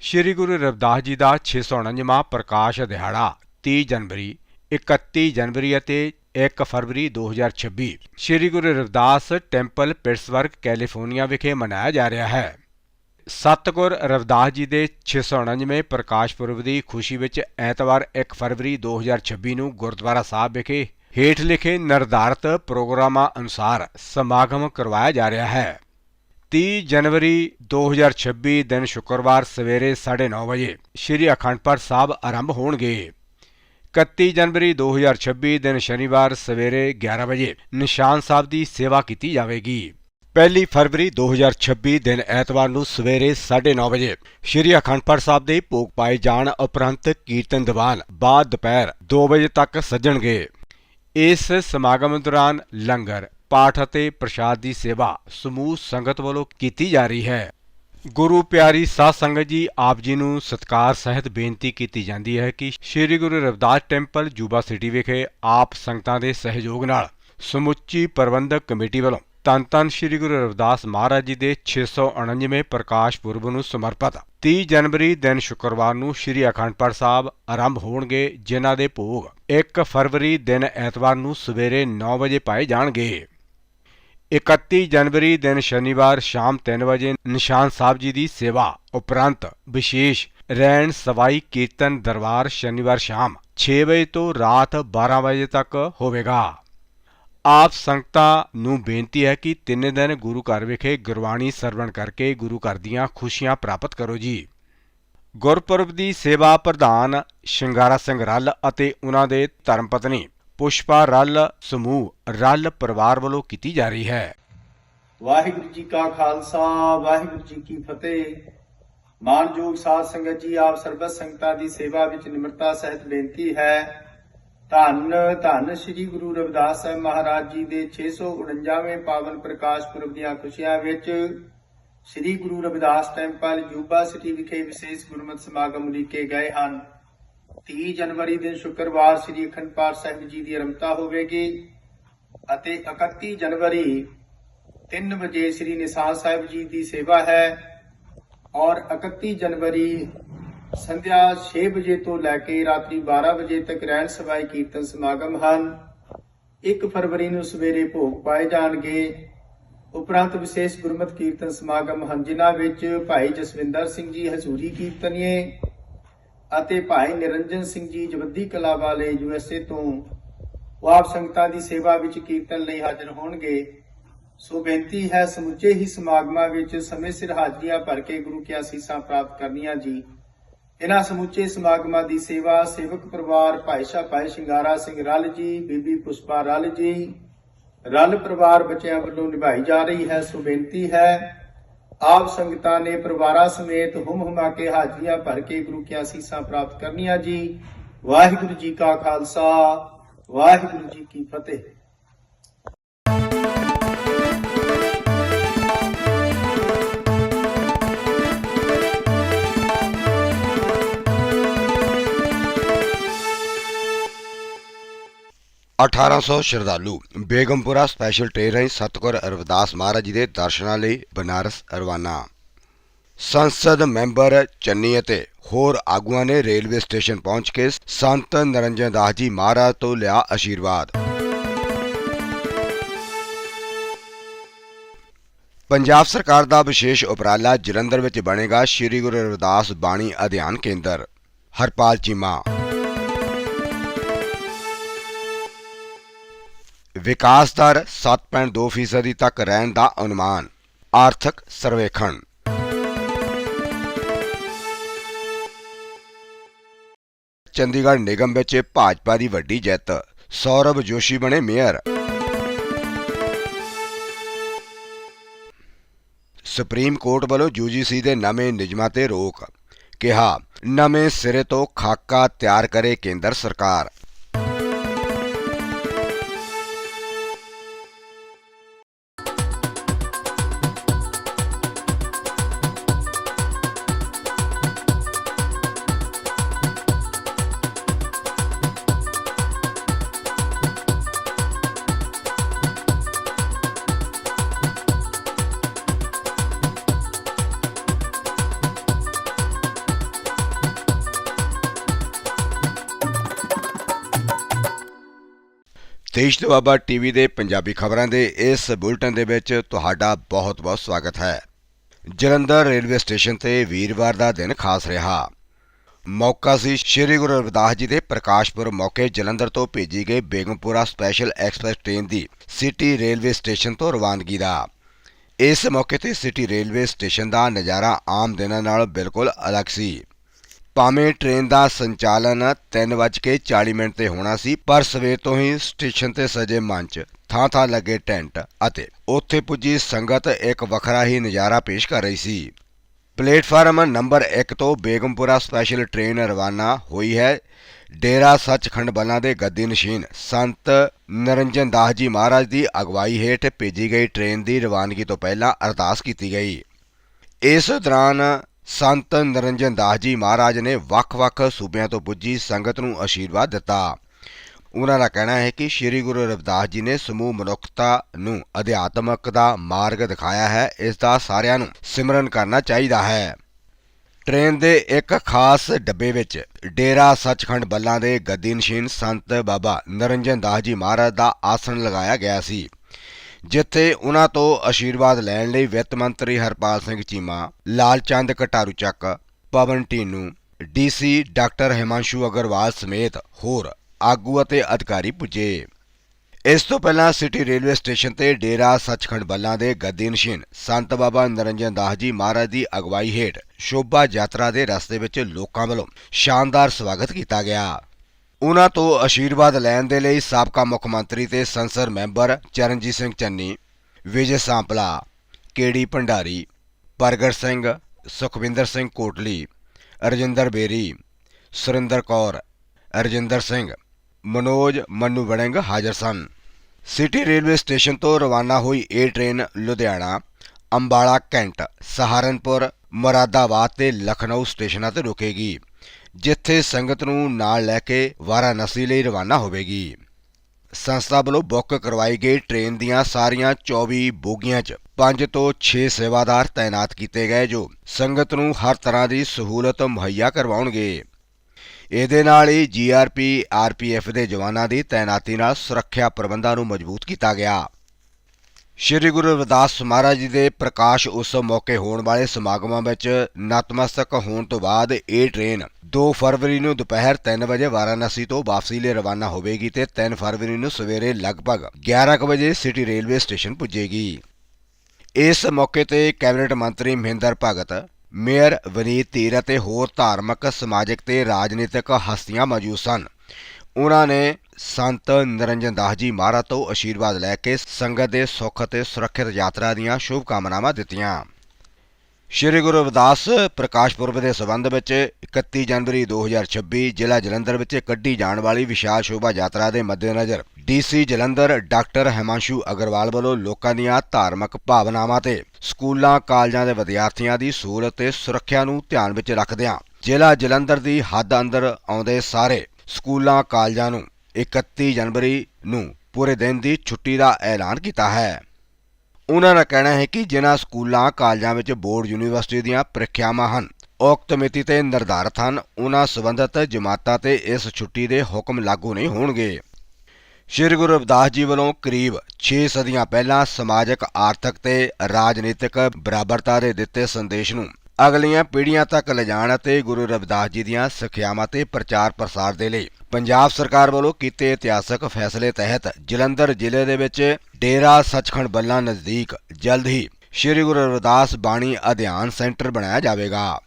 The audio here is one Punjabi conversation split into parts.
ਸ੍ਰੀ ਗੁਰੂ ਰਵਿਦਾਸ ਜੀ ਦਾ 649ਵਾਂ ਪ੍ਰਕਾਸ਼ ਦਿਹਾੜਾ 30 ਜਨਵਰੀ 31 ਜਨਵਰੀ ਅਤੇ 1 ਫਰਵਰੀ 2026 Shri Guru Ravidas temple Pittsburg California ਵਿਖੇ ਮਨਾਇਆ ਜਾ ਰਿਹਾ ਹੈ। ਸਤਿਗੁਰ ਰਵਿਦਾਸ ਜੀ ਦੇ 649ਵੇਂ ਪ੍ਰਕਾਸ਼ ਪੁਰਬ ਦੀ ਖੁਸ਼ੀ ਵਿੱਚ ਐਤਵਾਰ 1 ਫਰਵਰੀ 2026 ਨੂੰ ਗੁਰਦੁਆਰਾ ਸਾਹਿਬ ਵਿਖੇ ਹੇਠ ਲਿਖੇ ਨਿਰਧਾਰਤ ਪ੍ਰੋਗਰਾਮਾਂ ਅਨੁਸਾਰ ਸਮਾਗਮ ਕਰਵਾਇਆ ਜਾ ਰਿਹਾ ਹੈ। 30 ਜਨਵਰੀ 2026 ਦਿਨ ਸ਼ੁੱਕਰਵਾਰ ਸਵੇਰੇ 9:30 ਵਜੇ ਸ੍ਰੀ ਅਖੰਡ ਪਾਠ ਸਾਹਿਬ ਆਰੰਭ ਹੋਣਗੇ। 31 ਜਨਵਰੀ 2026 ਦਿਨ ਸ਼ਨੀਵਾਰ ਸਵੇਰੇ 11 ਵਜੇ ਨਿਸ਼ਾਨ ਸਾਹਿਬ ਦੀ ਸੇਵਾ ਕੀਤੀ ਜਾਵੇਗੀ। ਪਹਿਲੀ ਫਰਵਰੀ 2026 ਦਿਨ ਐਤਵਾਰ ਨੂੰ ਸਵੇਰੇ 9:30 ਵਜੇ ਸ੍ਰੀ ਅਖੰਡ ਪਾਠ ਸਾਹਿਬ ਦੇ ਭੋਗ ਪਾਏ ਜਾਣ ਉਪਰੰਤ ਕੀਰਤਨ ਦੀਵਾਨ ਬਾਅਦ ਦੁਪਹਿਰ 2 ਵਜੇ ਤੱਕ ਸੱਜਣਗੇ। ਇਸ ਸਮਾਗਮ ਦੌਰਾਨ ਲੰਗਰ ਪਾਠ ਅਤੇ ਪ੍ਰਸ਼ਾਦ ਦੀ ਸੇਵਾ ਸਮੂਹ ਸੰਗਤ ਵੱਲੋਂ ਕੀਤੀ ਜਾ ਰਹੀ ਹੈ। ਗੁਰੂ ਪਿਆਰੀ ਸਾਧ ਸੰਗਤ ਜੀ, ਆਪ ਜੀ ਨੂੰ ਸਤਕਾਰ ਸਹਿਤ ਬੇਨਤੀ ਕੀਤੀ ਜਾਂਦੀ ਹੈ ਕਿ Shri Guru Ravidas temple, Juba city ਵਿਖੇ ਆਪ ਸੰਗਤਾਂ ਦੇ ਸਹਿਯੋਗ ਨਾਲ ਸਮੁੱਚੀ ਪ੍ਰਬੰਧਕ ਕਮੇਟੀ ਵੱਲੋਂ ਧੰਨ ਧੰਨ ਸ੍ਰੀ ਗੁਰੂ ਰਵਿਦਾਸ ਮਹਾਰਾਜ ਜੀ ਦੇ 649ਵੇਂ ਪ੍ਰਕਾਸ਼ ਪੁਰਬ ਨੂੰ ਸਮਰਪਿਤ 30 ਜਨਵਰੀ ਦਿਨ ਸ਼ੁੱਕਰਵਾਰ ਨੂੰ ਸ੍ਰੀ ਅਖੰਡ ਪਾਠ ਸਾਹਿਬ ਆਰੰਭ ਹੋਣਗੇ, ਜਿਨ੍ਹਾਂ ਦੇ ਭੋਗ 1 ਫਰਵਰੀ ਦਿਨ ਐਤਵਾਰ ਨੂੰ ਸਵੇਰੇ 9 ਵਜੇ ਪਾਏ ਜਾਣਗੇ। 31 ਜਨਵਰੀ ਦਿਨ ਸ਼ਨੀਵਾਰ ਸ਼ਾਮ 3 ਵਜੇ ਨਿਸ਼ਾਨ ਸਾਹਿਬ ਜੀ ਦੀ ਸੇਵਾ ਉਪਰੰਤ ਵਿਸ਼ੇਸ਼ ਰੈਣ ਸਵਾਈ ਕੀਰਤਨ ਦਰਬਾਰ ਸ਼ਨੀਵਾਰ ਸ਼ਾਮ 6 ਵਜੇ ਤੋਂ ਰਾਤ 12 ਵਜੇ ਤੱਕ ਹੋਵੇਗਾ। ਆਪ ਸੰਗਤਾਂ ਨੂੰ ਬੇਨਤੀ ਹੈ ਕਿ ਤਿੰਨ ਦਿਨ ਗੁਰੂ ਘਰ ਵਿਖੇ ਗੁਰਬਾਣੀ ਸਰਵਣ ਕਰਕੇ ਗੁਰੂ ਘਰ ਦੀਆਂ ਖੁਸ਼ੀਆਂ ਪ੍ਰਾਪਤ ਕਰੋ ਜੀ। ਗੁਰਪੁਰਬ ਦੀ ਸੇਵਾ ਪ੍ਰਧਾਨ ਸ਼ਿੰਗਾਰਾ ਸਿੰਘ ਰੱਲ ਅਤੇ ਉਹਨਾਂ ਦੇ ਧਰਮ ਪਤਨੀ ਪੁਸ਼ਪਾ ਰੱਲ ਸਮੂਹ, ਰੱਲ ਪਰਿਵਾਰ ਵੱਲੋਂ ਕੀਤੀ ਜਾ ਰਹੀ ਹੈ। ਵਾਹਿਗੁਰੂ ਜੀ ਕਾ ਖਾਲਸਾ, ਵਾਹਿਗੁਰੂ ਜੀ ਕੀ ਫਤਿਹ। ਮਾਨਯੋਗ ਸਾਧ ਸੰਗਤ ਜੀ, ਆਪ ਸਰਬਤ ਸੰਗਤਾਂ ਦੀ ਸੇਵਾ ਵਿੱਚ ਨਿਮਰਤਾ ਸਹਿਤ ਬੇਨਤੀ ਹੈ। ਧੰਨ ਧੰਨ ਸ੍ਰੀ ਗੁਰੂ ਰਵਿਦਾਸ ਸਾਹਿਬ ਮਹਾਰਾਜ ਜੀ ਦੇ 649ਵੇਂ ਪਾਵਨ ਪ੍ਰਕਾਸ਼ ਪੁਰਬ ਦੀਆਂ ਖੁਸ਼ੀਆਂ ਵਿੱਚ Shri Guru Ravidas temple Juba city ਵਿਖੇ ਵਿਸ਼ੇਸ਼ ਗੁਰਮਤਿ ਸਮਾਗਮ ਉਲੀਕੇ ਗਏ ਹਨ। 30 ਜਨਵਰੀ ਦਿਨ ਸ਼ੁੱਕਰਵਾਰ ਸ੍ਰੀ ਅਖੰਡ ਪਾਠ ਸਾਹਿਬ ਜੀ ਦੀ ਅਰੰਭਤਾ ਹੋਵੇਗੀ ਅਤੇ 31 ਜਨਵਰੀ 3 ਵਜੇ ਸ੍ਰੀ ਨਿਸ਼ਾਨ ਸਾਹਿਬ ਜੀ ਦੀ ਸੇਵਾ ਹੈ ਔਰ 31 ਜਨਵਰੀ ਸੰਧਿਆ 6 ਵਜੇ ਤੋਂ ਲੈ ਕੇ ਰਾਤਰੀ 12 ਵਜੇ ਤੱਕ ਰਹਿਣ ਸਵਾਈ ਕੀਰਤਨ ਸਮਾਗਮ ਹਨ। 1 ਫਰਵਰੀ ਨੂੰ ਸਵੇਰੇ ਭੋਗ ਪਾਏ ਜਾਣਗੇ। ਉਪਰੰਤ ਵਿਸ਼ੇਸ਼ ਗੁਰਮਤਿ ਕੀਰਤਨ ਸਮਾਗਮ ਹਨ, ਜਿਨ੍ਹਾਂ ਵਿੱਚ ਭਾਈ ਜਸਵਿੰਦਰ ਸਿੰਘ ਜੀ ਹਜ਼ੂਰੀ ਕੀਰਤਨੀਏ ਅਤੇ ਭਾਈ ਨਿਰੰਜਨ ਸਿੰਘ ਜੀ ਜਵੱਦੀ ਕਲਾ ਵਾਲੇ ਯੂਐਸਏ ਤੋਂ ਉਹ ਆਪ ਸੰਗਤਾਂ ਦੀ ਸੇਵਾ ਵਿੱਚ ਕੀਰਤਨ ਲਈ ਹਾਜ਼ਰ ਹੋਣਗੇ। ਸੋ ਬੇਨਤੀ ਹੈ, ਸਮੁੱਚੇ ਹੀ ਸਮਾਗਮਾਂ ਵਿੱਚ ਸਮੇਂ ਸਿਰ ਹਾਜ਼ਰੀਆਂ ਭਰ ਕੇ ਗੁਰੂ ਕੀ ਅਸੀਸਾਂ ਪ੍ਰਾਪਤ ਕਰਨੀਆਂ ਜੀ। ਇਹਨਾਂ ਸਮੁੱਚੇ ਸਮਾਗਮਾਂ ਦੀ ਸੇਵਾ ਸੇਵਕ ਪਰਿਵਾਰ ਭਾਈ ਸਾਹਿਬ ਭਾਈ ਸ਼ਿੰਗਾਰਾ ਸਿੰਘ ਰਲ ਜੀ, ਬੀਬੀ ਪੁਸ਼ਪਾ ਰਲ ਜੀ, ਰਲ ਪਰਿਵਾਰ ਬੱਚਿਆਂ ਵੱਲੋਂ ਨਿਭਾਈ ਜਾ ਰਹੀ ਹੈ। ਸੋ ਬੇਨਤੀ ਹੈ ਆਪ ਸੰਗਤਾਂ ਨੇ ਪਰਿਵਾਰਾਂ ਸਮੇਤ ਹੁਮ ਹੁਮਾ ਕੇ ਹਾਜ਼ਰੀਆਂ ਭਰ ਕੇ ਗੁਰੂ ਕੀ ਅਸੀਸਾਂ ਪ੍ਰਾਪਤ ਕਰਨੀਆਂ ਜੀ। ਵਾਹਿਗੁਰੂ ਜੀ ਕਾ ਖਾਲਸਾ, ਵਾਹਿਗੁਰੂ ਜੀ ਕੀ ਫਤਿਹ। ਅਠਾਰਾਂ ਸੌ ਸ਼ਰਧਾਲੂ ਬੇਗਮਪੁਰਾ ਸਪੈਸ਼ਲ ਟ੍ਰੇਨ ਰਾਹੀਂ ਸਤਗੁਰ ਰਵਿਦਾਸ ਮਹਾਰਾਜ ਜੀ ਦੇ ਦਰਸ਼ਨਾਂ ਲਈ ਬਨਾਰਸ ਰਵਾਨਾ। ਸੰਸਦ ਮੈਂਬਰ ਚੰਨੀ ਅਤੇ ਹੋਰ ਆਗੂਆਂ ਨੇ ਰੇਲਵੇ ਸਟੇਸ਼ਨ ਪਹੁੰਚ ਕੇ ਸੰਤ ਨਰਿੰਜਨ ਦਾਸ ਜੀ ਮਹਾਰਾਜ ਤੋਂ ਲਿਆ ਆਸ਼ੀਰਵਾਦ ਪੰਜਾਬ ਸਰਕਾਰ ਦਾ ਵਿਸ਼ੇਸ਼ ਉਪਰਾਲਾ ਜਲੰਧਰ ਵਿੱਚ ਬਣੇਗਾ ਸ੍ਰੀ ਗੁਰੂ ਰਵਿਦਾਸ ਬਾਣੀ ਅਧਿਐਨ ਕੇਂਦਰ। ਹਰਪਾਲ ਚੀਮਾ ਵਿਕਾਸ ਦਰ 7.2% ਫੀਸਦੀ ਤੱਕ ਰਹਿਣ ਦਾ ਅਨੁਮਾਨ। ਆਰਥਿਕ ਸਰਵੇਖਣ। ਚੰਡੀਗੜ੍ਹ ਨਿਗਮ ਵਿੱਚ ਭਾਜਪਾ ਦੀ ਵੱਡੀ ਜਿੱਤ। ਸੌਰਭ ਜੋਸ਼ੀ ਬਣੇ ਮੇਅਰ। ਸੁਪਰੀਮ ਕੋਰਟ ਵੱਲੋਂ ਯੂਜੀਸੀ ਦੇ ਨਵੇਂ ਨਿਯਮਾਂ ਤੇ ਰੋਕ। ਕਿਹਾ, ਨਵੇਂ ਸਿਰੇ ਤੋਂ ਖਾਕਾ ਤਿਆਰ ਕਰੇ ਕੇਂਦਰ ਸਰਕਾਰ। ਦੇਸ਼ ਦੁਆਬਾ ਟੀਵੀ ਦੇ ਪੰਜਾਬੀ ਖਬਰਾਂ ਦੇ ਇਸ ਬੁਲਟਨ ਦੇ ਵਿੱਚ ਤੁਹਾਡਾ ਬਹੁਤ-ਬਹੁਤ ਸਵਾਗਤ ਹੈ। ਜਲੰਧਰ ਰੇਲਵੇ ਸਟੇਸ਼ਨ ਤੇ ਵੀਰਵਾਰ ਦਾ ਦਿਨ ਖਾਸ ਰਿਹਾ। ਮੌਕਾ ਸੀ ਸ੍ਰੀ ਗੁਰੂ ਰਵਿਦਾਸ ਜੀ ਦੇ ਪ੍ਰਕਾਸ਼ਪੁਰ ਮੌਕੇ ਜਲੰਧਰ ਤੋਂ ਭੇਜੀ ਗਈ ਬੇਗਮਪੁਰਾ ਸਪੈਸ਼ਲ ਐਕਸਪ੍ਰੈਸ ਟ੍ਰੇਨ ਦੀ ਸਿਟੀ ਰੇਲਵੇ ਸਟੇਸ਼ਨ ਤੋਂ ਰਵਾਨਗੀ ਦਾ। ਇਸ ਮੌਕੇ ਤੇ ਸਿਟੀ ਰੇਲਵੇ ਸਟੇਸ਼ਨ ਦਾ ਨਜ਼ਾਰਾ ਆਮ ਦਿਨਾਂ ਨਾਲ ਬਿਲਕੁਲ ਅਲੱਗ ਸੀ। ਭਾਵੇਂ ਟ੍ਰੇਨ ਦਾ ਸੰਚਾਲਨ 3:40 ਮਿੰਟ ਤੇ ਹੋਣਾ ਸੀ, ਪਰ ਸਵੇਰ ਤੋਂ ਹੀ ਸਟੇਸ਼ਨ ਤੇ ਸਜੇ ਮੰਚ, ਥਾਂ-ਥਾਂ ਲੱਗੇ ਟੈਂਟ ਅਤੇ ਉੱਥੇ ਪੁੱਜੀ ਸੰਗਤ ਇੱਕ ਵੱਖਰਾ ਹੀ ਨਜ਼ਾਰਾ ਪੇਸ਼ ਕਰ ਰਹੀ ਸੀ। ਪਲੇਟਫਾਰਮ ਨੰਬਰ 1 ਤੋਂ ਬੇਗਮਪੁਰਾ ਸਪੈਸ਼ਲ ਟ੍ਰੇਨ ਰਵਾਨਾ ਹੋਈ ਹੈ। ਡੇਰਾ ਸੱਚਖੰਡ ਬਲਾਂ ਦੇ ਗੱਦੀ ਨਸ਼ੀਨ ਸੰਤ ਨਰਿੰਜਨ ਦਾਸ ਜੀ ਮਹਾਰਾਜ ਦੀ ਅਗਵਾਈ ਹੇਠ ਭੇਜੀ ਗਈ ਟ੍ਰੇਨ ਦੀ ਰਵਾਨਗੀ ਤੋਂ ਪਹਿਲਾਂ ਅਰਦਾਸ ਕੀਤੀ ਗਈ। ਇਸ ਦੌਰਾਨ ਸੰਤ ਨਿਰੰਜਨ ਦਾਸ ਜੀ ਮਹਾਰਾਜ ਨੇ ਵੱਖ-ਵੱਖ ਸੂਬਿਆਂ ਤੋਂ ਪੁੱਜੀ, ਸੰਗਤ ਨੂੰ ਆਸ਼ੀਰਵਾਦ ਦਿੱਤਾ। ਉਹਨਾਂ ਦਾ ਕਹਿਣਾ ਹੈ ਕਿ ਸ੍ਰੀ ਗੁਰੂ ਰਵਿਦਾਸ ਜੀ ਨੇ ਸਮੂਹ ਮਨੁੱਖਤਾ ਨੂੰ ਅਧਿਆਤਮਕ ਦਾ ਮਾਰਗ ਦਿਖਾਇਆ ਹੈ। ਇਸ ਦਾ ਸਾਰਿਆਂ ਨੂੰ ਸਿਮਰਨ ਕਰਨਾ ਚਾਹੀਦਾ ਹੈ। ਟ੍ਰੇਨ ਦੇ ਇੱਕ ਖਾਸ ਡੱਬੇ ਵਿੱਚ ਡੇਰਾ ਸੱਚਖੰਡ ਬੱਲਾਂ ਦੇ ਗੱਦੀਨਸ਼ੀਨ ਸੰਤ ਬਾਬਾ ਨਰਿੰਜਨ ਦਾਸ ਜੀ ਮਹਾਰਾਜ ਦਾ ਆਸਣ ਲਗਾਇਆ ਗਿਆ ਸੀ। ਜਿੱਥੇ ਉਹਨਾਂ ਤੋਂ ਆਸ਼ੀਰਵਾਦ ਲੈਣ ਲਈ ਵਿੱਤ ਮੰਤਰੀ Harpal Singh Cheema Lalchand Kataruchak, Pawan Tinu DC doctor Himanshu Agarwal ਸਮੇਤ ਹੋਰ ਆਗੂ ਅਤੇ ਅਧਿਕਾਰੀ ਪੁੱਜੇ। ਇਸ ਤੋਂ ਪਹਿਲਾਂ ਸਿਟੀ ਰੇਲਵੇ ਸਟੇਸ਼ਨ ਤੇ ਡੇਰਾ ਸੱਚਖੰਡ ਬੱਲਾਂ ਦੇ ਗੱਦੀ ਨਸ਼ੀਨ ਸੰਤ ਬਾਬਾ ਨਰਿੰਜਨ ਦਾਸ ਜੀ ਮਹਾਰਾਜ ਦੀ ਅਗਵਾਈ ਹੇਠ ਸ਼ੋਭਾ ਯਾਤਰਾ ਦੇ ਰਸਤੇ ਵਿੱਚ ਲੋਕਾਂ ਵੱਲੋਂ ਸ਼ਾਨਦਾਰ ਸਵਾਗਤ ਕੀਤਾ ਗਿਆ। ਉਹਨਾਂ ਤੋਂ ਆਸ਼ੀਰਵਾਦ ਲੈਣ ਦੇ ਲਈ ਸਾਬਕਾ ਮੁੱਖ ਮੰਤਰੀ ਤੇ ਸੰਸਦ ਮੈਂਬਰ ਚਰਨਜੀਤ ਸਿੰਘ ਚੰਨੀ, ਵਿਜੇ ਸਾਂਪਲਾ ਕੇਡੀ ਭੰਡਾਰੀ, ਪ੍ਰਗਟ ਸਿੰਘ, ਸੁਖਵਿੰਦਰ ਸਿੰਘ ਕੋਟਲੀ, ਰਜਿੰਦਰ ਬੇਰੀ, ਸੁਰਿੰਦਰ ਕੌਰ, ਰਜਿੰਦਰ ਸਿੰਘ, ਮਨੋਜ ਮੰਨੂ ਵੜਿੰਗ ਹਾਜ਼ਰ ਸਨ। ਸਿਟੀ ਰੇਲਵੇ ਸਟੇਸ਼ਨ ਤੋਂ ਰਵਾਨਾ ਹੋਈ ਇਹ ਟ੍ਰੇਨ ਲੁਧਿਆਣਾ, ਅੰਬਾਲਾ ਕੈਂਟ ਸਹਾਰਨਪੁਰ, ਮੁਰਾਦਾਬਾਦ ਤੇ ਲਖਨਊ ਸਟੇਸ਼ਨਾਂ ਤੇ ਰੁਕੇਗੀ। ਜਿੱਥੇ ਸੰਗਤ ਨੂੰ ਨਾਲ ਲੈ ਕੇ ਵਾਰਾਣਸੀ ਲਈ ਰਵਾਨਾ ਹੋਵੇਗੀ। ਸੰਸਥਾ ਵੱਲੋਂ ਬੁੱਕ ਕਰਵਾਈ ਗਈ ਟ੍ਰੇਨ ਦੀਆਂ ਸਾਰੀਆਂ 24 ਬੋਗੀਆਂ 'ਚ 5 ਤੋਂ 6 ਸੇਵਾਦਾਰ ਤਾਇਨਾਤ ਕੀਤੇ ਗਏ ਜੋ ਸੰਗਤ ਨੂੰ ਹਰ ਤਰ੍ਹਾਂ ਦੀ ਸਹੂਲਤ ਮੁਹੱਈਆ ਕਰਵਾਉਣਗੇ। ਇਹਦੇ ਨਾਲ ਹੀ ਜੀਆਰਪੀ ਆਰਪੀਐਫ ਦੇ ਜਵਾਨਾਂ ਦੀ ਤਾਇਨਾਤੀ ਨਾਲ ਸੁਰੱਖਿਆ ਪ੍ਰਬੰਧਾਂ ਨੂੰ ਮਜ਼ਬੂਤ ਕੀਤਾ ਗਿਆ। ਸ਼੍ਰੀ ਗੁਰੂ ਰਵਿਦਾਸ ਮਹਾਰਾਜ ਜੀ ਦੇ ਪ੍ਰਕਾਸ਼ ਉਤਸਵ ਮੌਕੇ ਹੋਣ ਵਾਲੇ ਸਮਾਗਮਾਂ ਵਿੱਚ ਨਤਮਸਤਕ ਹੋਣ ਤੋਂ ਬਾਅਦ ਇਹ ਟ੍ਰੇਨ 2 ਫਰਵਰੀ ਨੂੰ ਦੁਪਹਿਰ 3 ਵਜੇ ਵਾਰਾਣਸੀ ਤੋਂ ਵਾਪਸੀ ਲਈ ਰਵਾਨਾ ਹੋਵੇਗੀ ਤੇ 3 ਫਰਵਰੀ ਨੂੰ ਸਵੇਰੇ ਲਗਭਗ 11 ਕੁ ਵਜੇ ਸਿਟੀ ਰੇਲਵੇ ਸਟੇਸ਼ਨ ਪੁੱਜੇਗੀ। ਇਸ ਮੌਕੇ ਤੇ ਕੈਬਨਿਟ ਮੰਤਰੀ ਮਹਿੰਦਰ ਭਗਤ, ਮੇਅਰ ਵਨੀਤ ਧੀਰ ਅਤੇ ਹੋਰ ਧਾਰਮਿਕ, ਸਮਾਜਿਕ ਤੇ ਰਾਜਨੀਤਿਕ ਹਸਤੀਆਂ ਮੌਜੂਦ ਸਨ। ਉਹਨਾਂ ਨੇ ਸੰਤ ਨਿਰੰਜਨ ਦਾਸ ਜੀ ਮਹਾਰਾਜ ਤੋਂ ਆਸ਼ੀਰਵਾਦ ਲੈ ਕੇ ਸੰਗਤ ਦੇ ਸੁੱਖ ਅਤੇ ਸੁਰੱਖਿਅਤ ਯਾਤਰਾ ਦੀਆਂ ਸ਼ੁਭ ਕਾਮਨਾਵਾਂ ਦਿੱਤੀਆਂ। ਸ਼੍ਰੀ ਗੁਰੂ ਰਵਿਦਾਸ ਪ੍ਰਕਾਸ਼ ਪੁਰਬ ਦੇ ਸਬੰਧ ਵਿੱਚ 31 ਜਨਵਰੀ 2026 ਜ਼ਿਲ੍ਹਾ ਜਲੰਧਰ ਵਿੱਚ ਕੱਢੀ ਜਾਣ ਵਾਲੀ ਵਿਸ਼ਾਲ ਸ਼ੋਭਾ ਯਾਤਰਾ ਦੇ ਮੱਦੇਨਜ਼ਰ ਡੀਸੀ ਜਲੰਧਰ ਡਾਕਟਰ ਹਿਮਾਂਸ਼ੂ ਅਗਰਵਾਲ ਵੱਲੋਂ ਲੋਕਾਂ ਦੀਆਂ ਧਾਰਮਿਕ ਭਾਵਨਾਵਾਂ ਤੇ ਸਕੂਲਾਂ, ਕਾਲਜਾਂ ਦੇ ਵਿਦਿਆਰਥੀਆਂ ਦੀ ਸਹੂਲਤ ਤੇ ਸੁਰੱਖਿਆ ਨੂੰ ਧਿਆਨ ਵਿੱਚ ਰੱਖਦਿਆਂ ਜ਼ਿਲ੍ਹਾ ਜਲੰਧਰ ਦੀ ਹੱਦ ਅੰਦਰ ਆਉਂਦੇ ਸਾਰੇ ਸਕੂਲਾਂ ਕਾਲਜਾਂ ਨੂੰ 31 ਜਨਵਰੀ ਨੂੰ ਪੂਰੇ ਦਿਨ ਦੀ ਛੁੱਟੀ ਦਾ ਐਲਾਨ ਕੀਤਾ ਹੈ। ਉਹਨਾਂ ਦਾ ਕਹਿਣਾ ਹੈ ਕਿ ਜਿਨ੍ਹਾਂ ਸਕੂਲਾਂ ਕਾਲਜਾਂ ਵਿੱਚ ਬੋਰਡ ਯੂਨੀਵਰਸਿਟੀ ਦੀਆਂ ਪ੍ਰੀਖਿਆਵਾਂ ਹਨ ਉਕਤ ਮਿਤੀ ਤੇ ਨਿਰਧਾਰਤ ਹਨ, ਉਹਨਾਂ ਸੰਬੰਧਤ ਜਮਾਤਾਂ ਤੇ ਇਸ ਛੁੱਟੀ ਦੇ ਹੁਕਮ ਲਾਗੂ ਨਹੀਂ ਹੋਣਗੇ। ਸ਼੍ਰੀ ਗੁਰੂ ਰਵਿਦਾਸ ਜੀ ਵੱਲੋਂ ਕਰੀਬ 6 ਸਦੀਆਂ ਪਹਿਲਾਂ ਸਮਾਜਿਕ, ਆਰਥਿਕ ਤੇ ਰਾਜਨੀਤਿਕ ਬਰਾਬਰਤਾ ਦੇ ਦਿੱਤੇ ਸੰਦੇਸ਼ ਨੂੰ ਅਗਲੀਆਂ ਪੀੜ੍ਹੀਆਂ ਤੱਕ ਲਿਜਾਣ ਅਤੇ ਗੁਰੂ ਰਵਿਦਾਸ ਜੀ ਦੀਆਂ ਸਿੱਖਿਆਵਾਂ ਤੇ ਪ੍ਰਚਾਰ ਪ੍ਰਸਾਰ ਦੇ ਲਈ ਪੰਜਾਬ ਸਰਕਾਰ ਵੱਲੋਂ ਕੀਤੇ ਇਤਿਹਾਸਕ ਫੈਸਲੇ ਤਹਿਤ ਜਲੰਧਰ ਜ਼ਿਲ੍ਹੇ ਦੇ ਵਿੱਚ ਡੇਰਾ ਸੱਚਖੰਡ ਬੱਲਾ ਨਜ਼ਦੀਕ ਜਲਦ ਹੀ ਸ੍ਰੀ ਗੁਰੂ ਰਵਿਦਾਸ ਬਾਣੀ ਅਧਿਆਨ ਸੈਂਟਰ ਬਣਾਇਆ ਜਾਵੇਗਾ।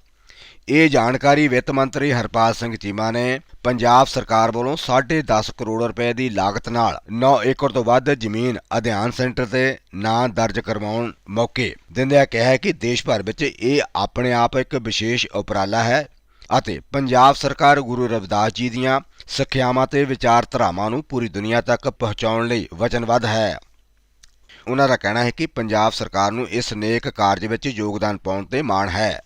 ਇਹ ਜਾਣਕਾਰੀ ਵਿੱਤ ਮੰਤਰੀ ਹਰਪਾਲ ਸਿੰਘ ਚੀਮਾ ਨੇ ਪੰਜਾਬ ਸਰਕਾਰ ਵੱਲੋਂ 10.5 ਕਰੋੜ ਰੁਪਏ ਦੀ ਲਾਗਤ ਨਾਲ 9 ਏਕੜ ਤੋਂ ਵੱਧ ਜ਼ਮੀਨ ਅਧਿਐਨ ਸੈਂਟਰ ਤੇ ਨਾਂ ਦਰਜ ਕਰਵਾਉਣ ਮੌਕੇ ਦਿੰਦਿਆਂ ਕਿਹਾ ਕਿ ਦੇਸ਼ ਭਰ ਵਿੱਚ ਇਹ ਆਪਣੇ ਆਪ ਇੱਕ ਵਿਸ਼ੇਸ਼ ਉਪਰਾਲਾ ਹੈ ਅਤੇ ਪੰਜਾਬ ਸਰਕਾਰ ਗੁਰੂ ਰਵਿਦਾਸ ਜੀ ਦੀਆਂ ਸਿੱਖਿਆਵਾਂ ਤੇ ਵਿਚਾਰਧਾਰਾਵਾਂ ਨੂੰ ਪੂਰੀ ਦੁਨੀਆ ਤੱਕ ਪਹੁੰਚਾਉਣ ਲਈ ਵਚਨਬੱਧ ਹੈ। ਉਹਨਾਂ ਦਾ ਕਹਿਣਾ ਹੈ ਕਿ ਪੰਜਾਬ ਸਰਕਾਰ ਨੂੰ ਇਸ ਨੇਕ ਕਾਰਜ ਵਿੱਚ ਯੋਗਦਾਨ ਪਾਉਣ ਤੇ ਮਾਣ ਹੈ।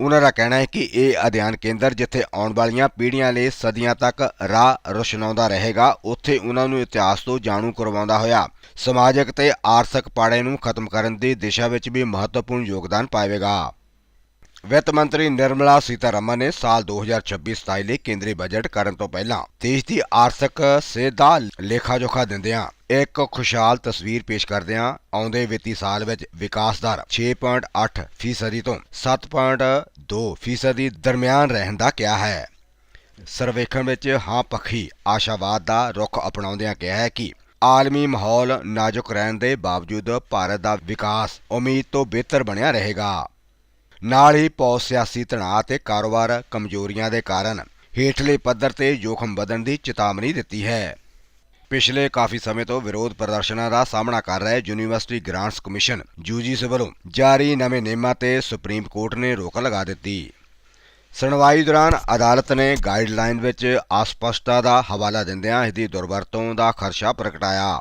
ਉਹਨਾਂ ਦਾ ਕਹਿਣਾ ਹੈ ਕਿ ਇਹ ਅਧਿਐਨ ਕੇਂਦਰ ਜਿੱਥੇ ਆਉਣ ਵਾਲੀਆਂ ਪੀੜ੍ਹੀਆਂ ਲਈ ਸਦੀਆਂ ਤੱਕ ਰਾਹ ਰੋਸ਼ਨਾਉਂਦਾ ਰਹੇਗਾ, ਉੱਥੇ ਉਹਨਾਂ ਨੂੰ ਇਤਿਹਾਸ ਤੋਂ ਜਾਣੂ ਕਰਵਾਉਂਦਾ ਹੋਇਆ, ਸਮਾਜਿਕ ਤੇ ਆਰਥਿਕ ਪਾੜੇ ਨੂੰ ਖਤਮ ਕਰਨ ਦੀ ਦਿਸ਼ਾ ਵਿੱਚ ਵੀ ਮਹੱਤਵਪੂਰਨ ਯੋਗਦਾਨ ਪਾਵੇਗਾ। ਵਿੱਤ ਮੰਤਰੀ ਨਿਰਮਲਾ ਸੀਤਾਰਮਨ ਨੇ ਸਾਲ 2026-27 ਲਈ ਕੇਂਦਰੀ ਬਜਟ ਕਰਨ ਤੋਂ ਪਹਿਲਾਂ ਦੇਸ਼ ਦੀ ਆਰਥਿਕ ਸਿਹਤ ਦਾ ਲੇਖਾ-ਜੋਖਾ ਦਿੰਦਿਆਂ ਇੱਕ ਖੁਸ਼ਹਾਲ ਤਸਵੀਰ ਪੇਸ਼ ਕਰਦਿਆਂ ਆਉਂਦੇ ਵਿੱਤੀ ਸਾਲ ਵਿੱਚ ਵਿਕਾਸ ਦਰ 6.8 ਫੀਸਦੀ ਤੋਂ 7.2 ਫੀਸਦੀ ਦਰਮਿਆਨ ਰਹਿਣ ਦਾ ਕਿਹਾ ਹੈ। ਸਰਵੇਖਣ ਵਿੱਚ ਹਾਂ ਪੱਖੀ ਆਸ਼ਾਵਾਦ ਦਾ ਰੁਖ ਅਪਣਾਉਂਦਿਆਂ ਕਿਹਾ ਹੈ ਕਿ ਆਲਮੀ ਮਾਹੌਲ ਨਾਜ਼ੁਕ ਰਹਿਣ ਦੇ ਬਾਵਜੂਦ ਭਾਰਤ ਦਾ ਵਿਕਾਸ ਉਮੀਦ ਤੋਂ ਬਿਹਤਰ ਬਣਿਆ ਰਹੇਗਾ। ਨਾਲ ਹੀ ਪੌ ਸਿਆਸੀ ਤਣਾਅ ਤੇ ਕਾਰੋਬਾਰ ਕਮਜ਼ੋਰੀਆਂ ਦੇ ਕਾਰਨ ਹੇਠਲੇ ਪੱਧਰ ਤੇ ਜੋਖਮ ਵਧਣ ਦੀ ਚੇਤਾਵਨੀ ਦਿੱਤੀ ਹੈ। ਪਿਛਲੇ ਕਾਫੀ ਸਮੇਂ ਤੋਂ ਵਿਰੋਧ ਪ੍ਰਦਰਸ਼ਨਾਂ ਦਾ ਸਾਹਮਣਾ ਕਰ ਰਹੇ ਯੂਨੀਵਰਸਿਟੀ ਗ੍ਰਾਂਟਸ ਕਮਿਸ਼ਨ ਯੂਜੀਸੀ ਵੱਲੋਂ ਜਾਰੀ ਨਵੇਂ ਨਿਯਮਾਂ ਤੇ ਸੁਪਰੀਮ ਕੋਰਟ ਨੇ ਰੋਕ ਲਗਾ ਦਿੱਤੀ। ਸੁਣਵਾਈ ਦੌਰਾਨ ਅਦਾਲਤ ਨੇ ਗਾਈਡਲਾਈਨ ਵਿੱਚ ਅਸਪਸ਼ਟਤਾ ਦਾ ਹਵਾਲਾ ਦਿੰਦਿਆਂ ਇਸ ਦੀ ਦੁਰਵਰਤੋਂ ਦਾ ਖਰਸ਼ਾ ਪ੍ਰਗਟਾਇਆ।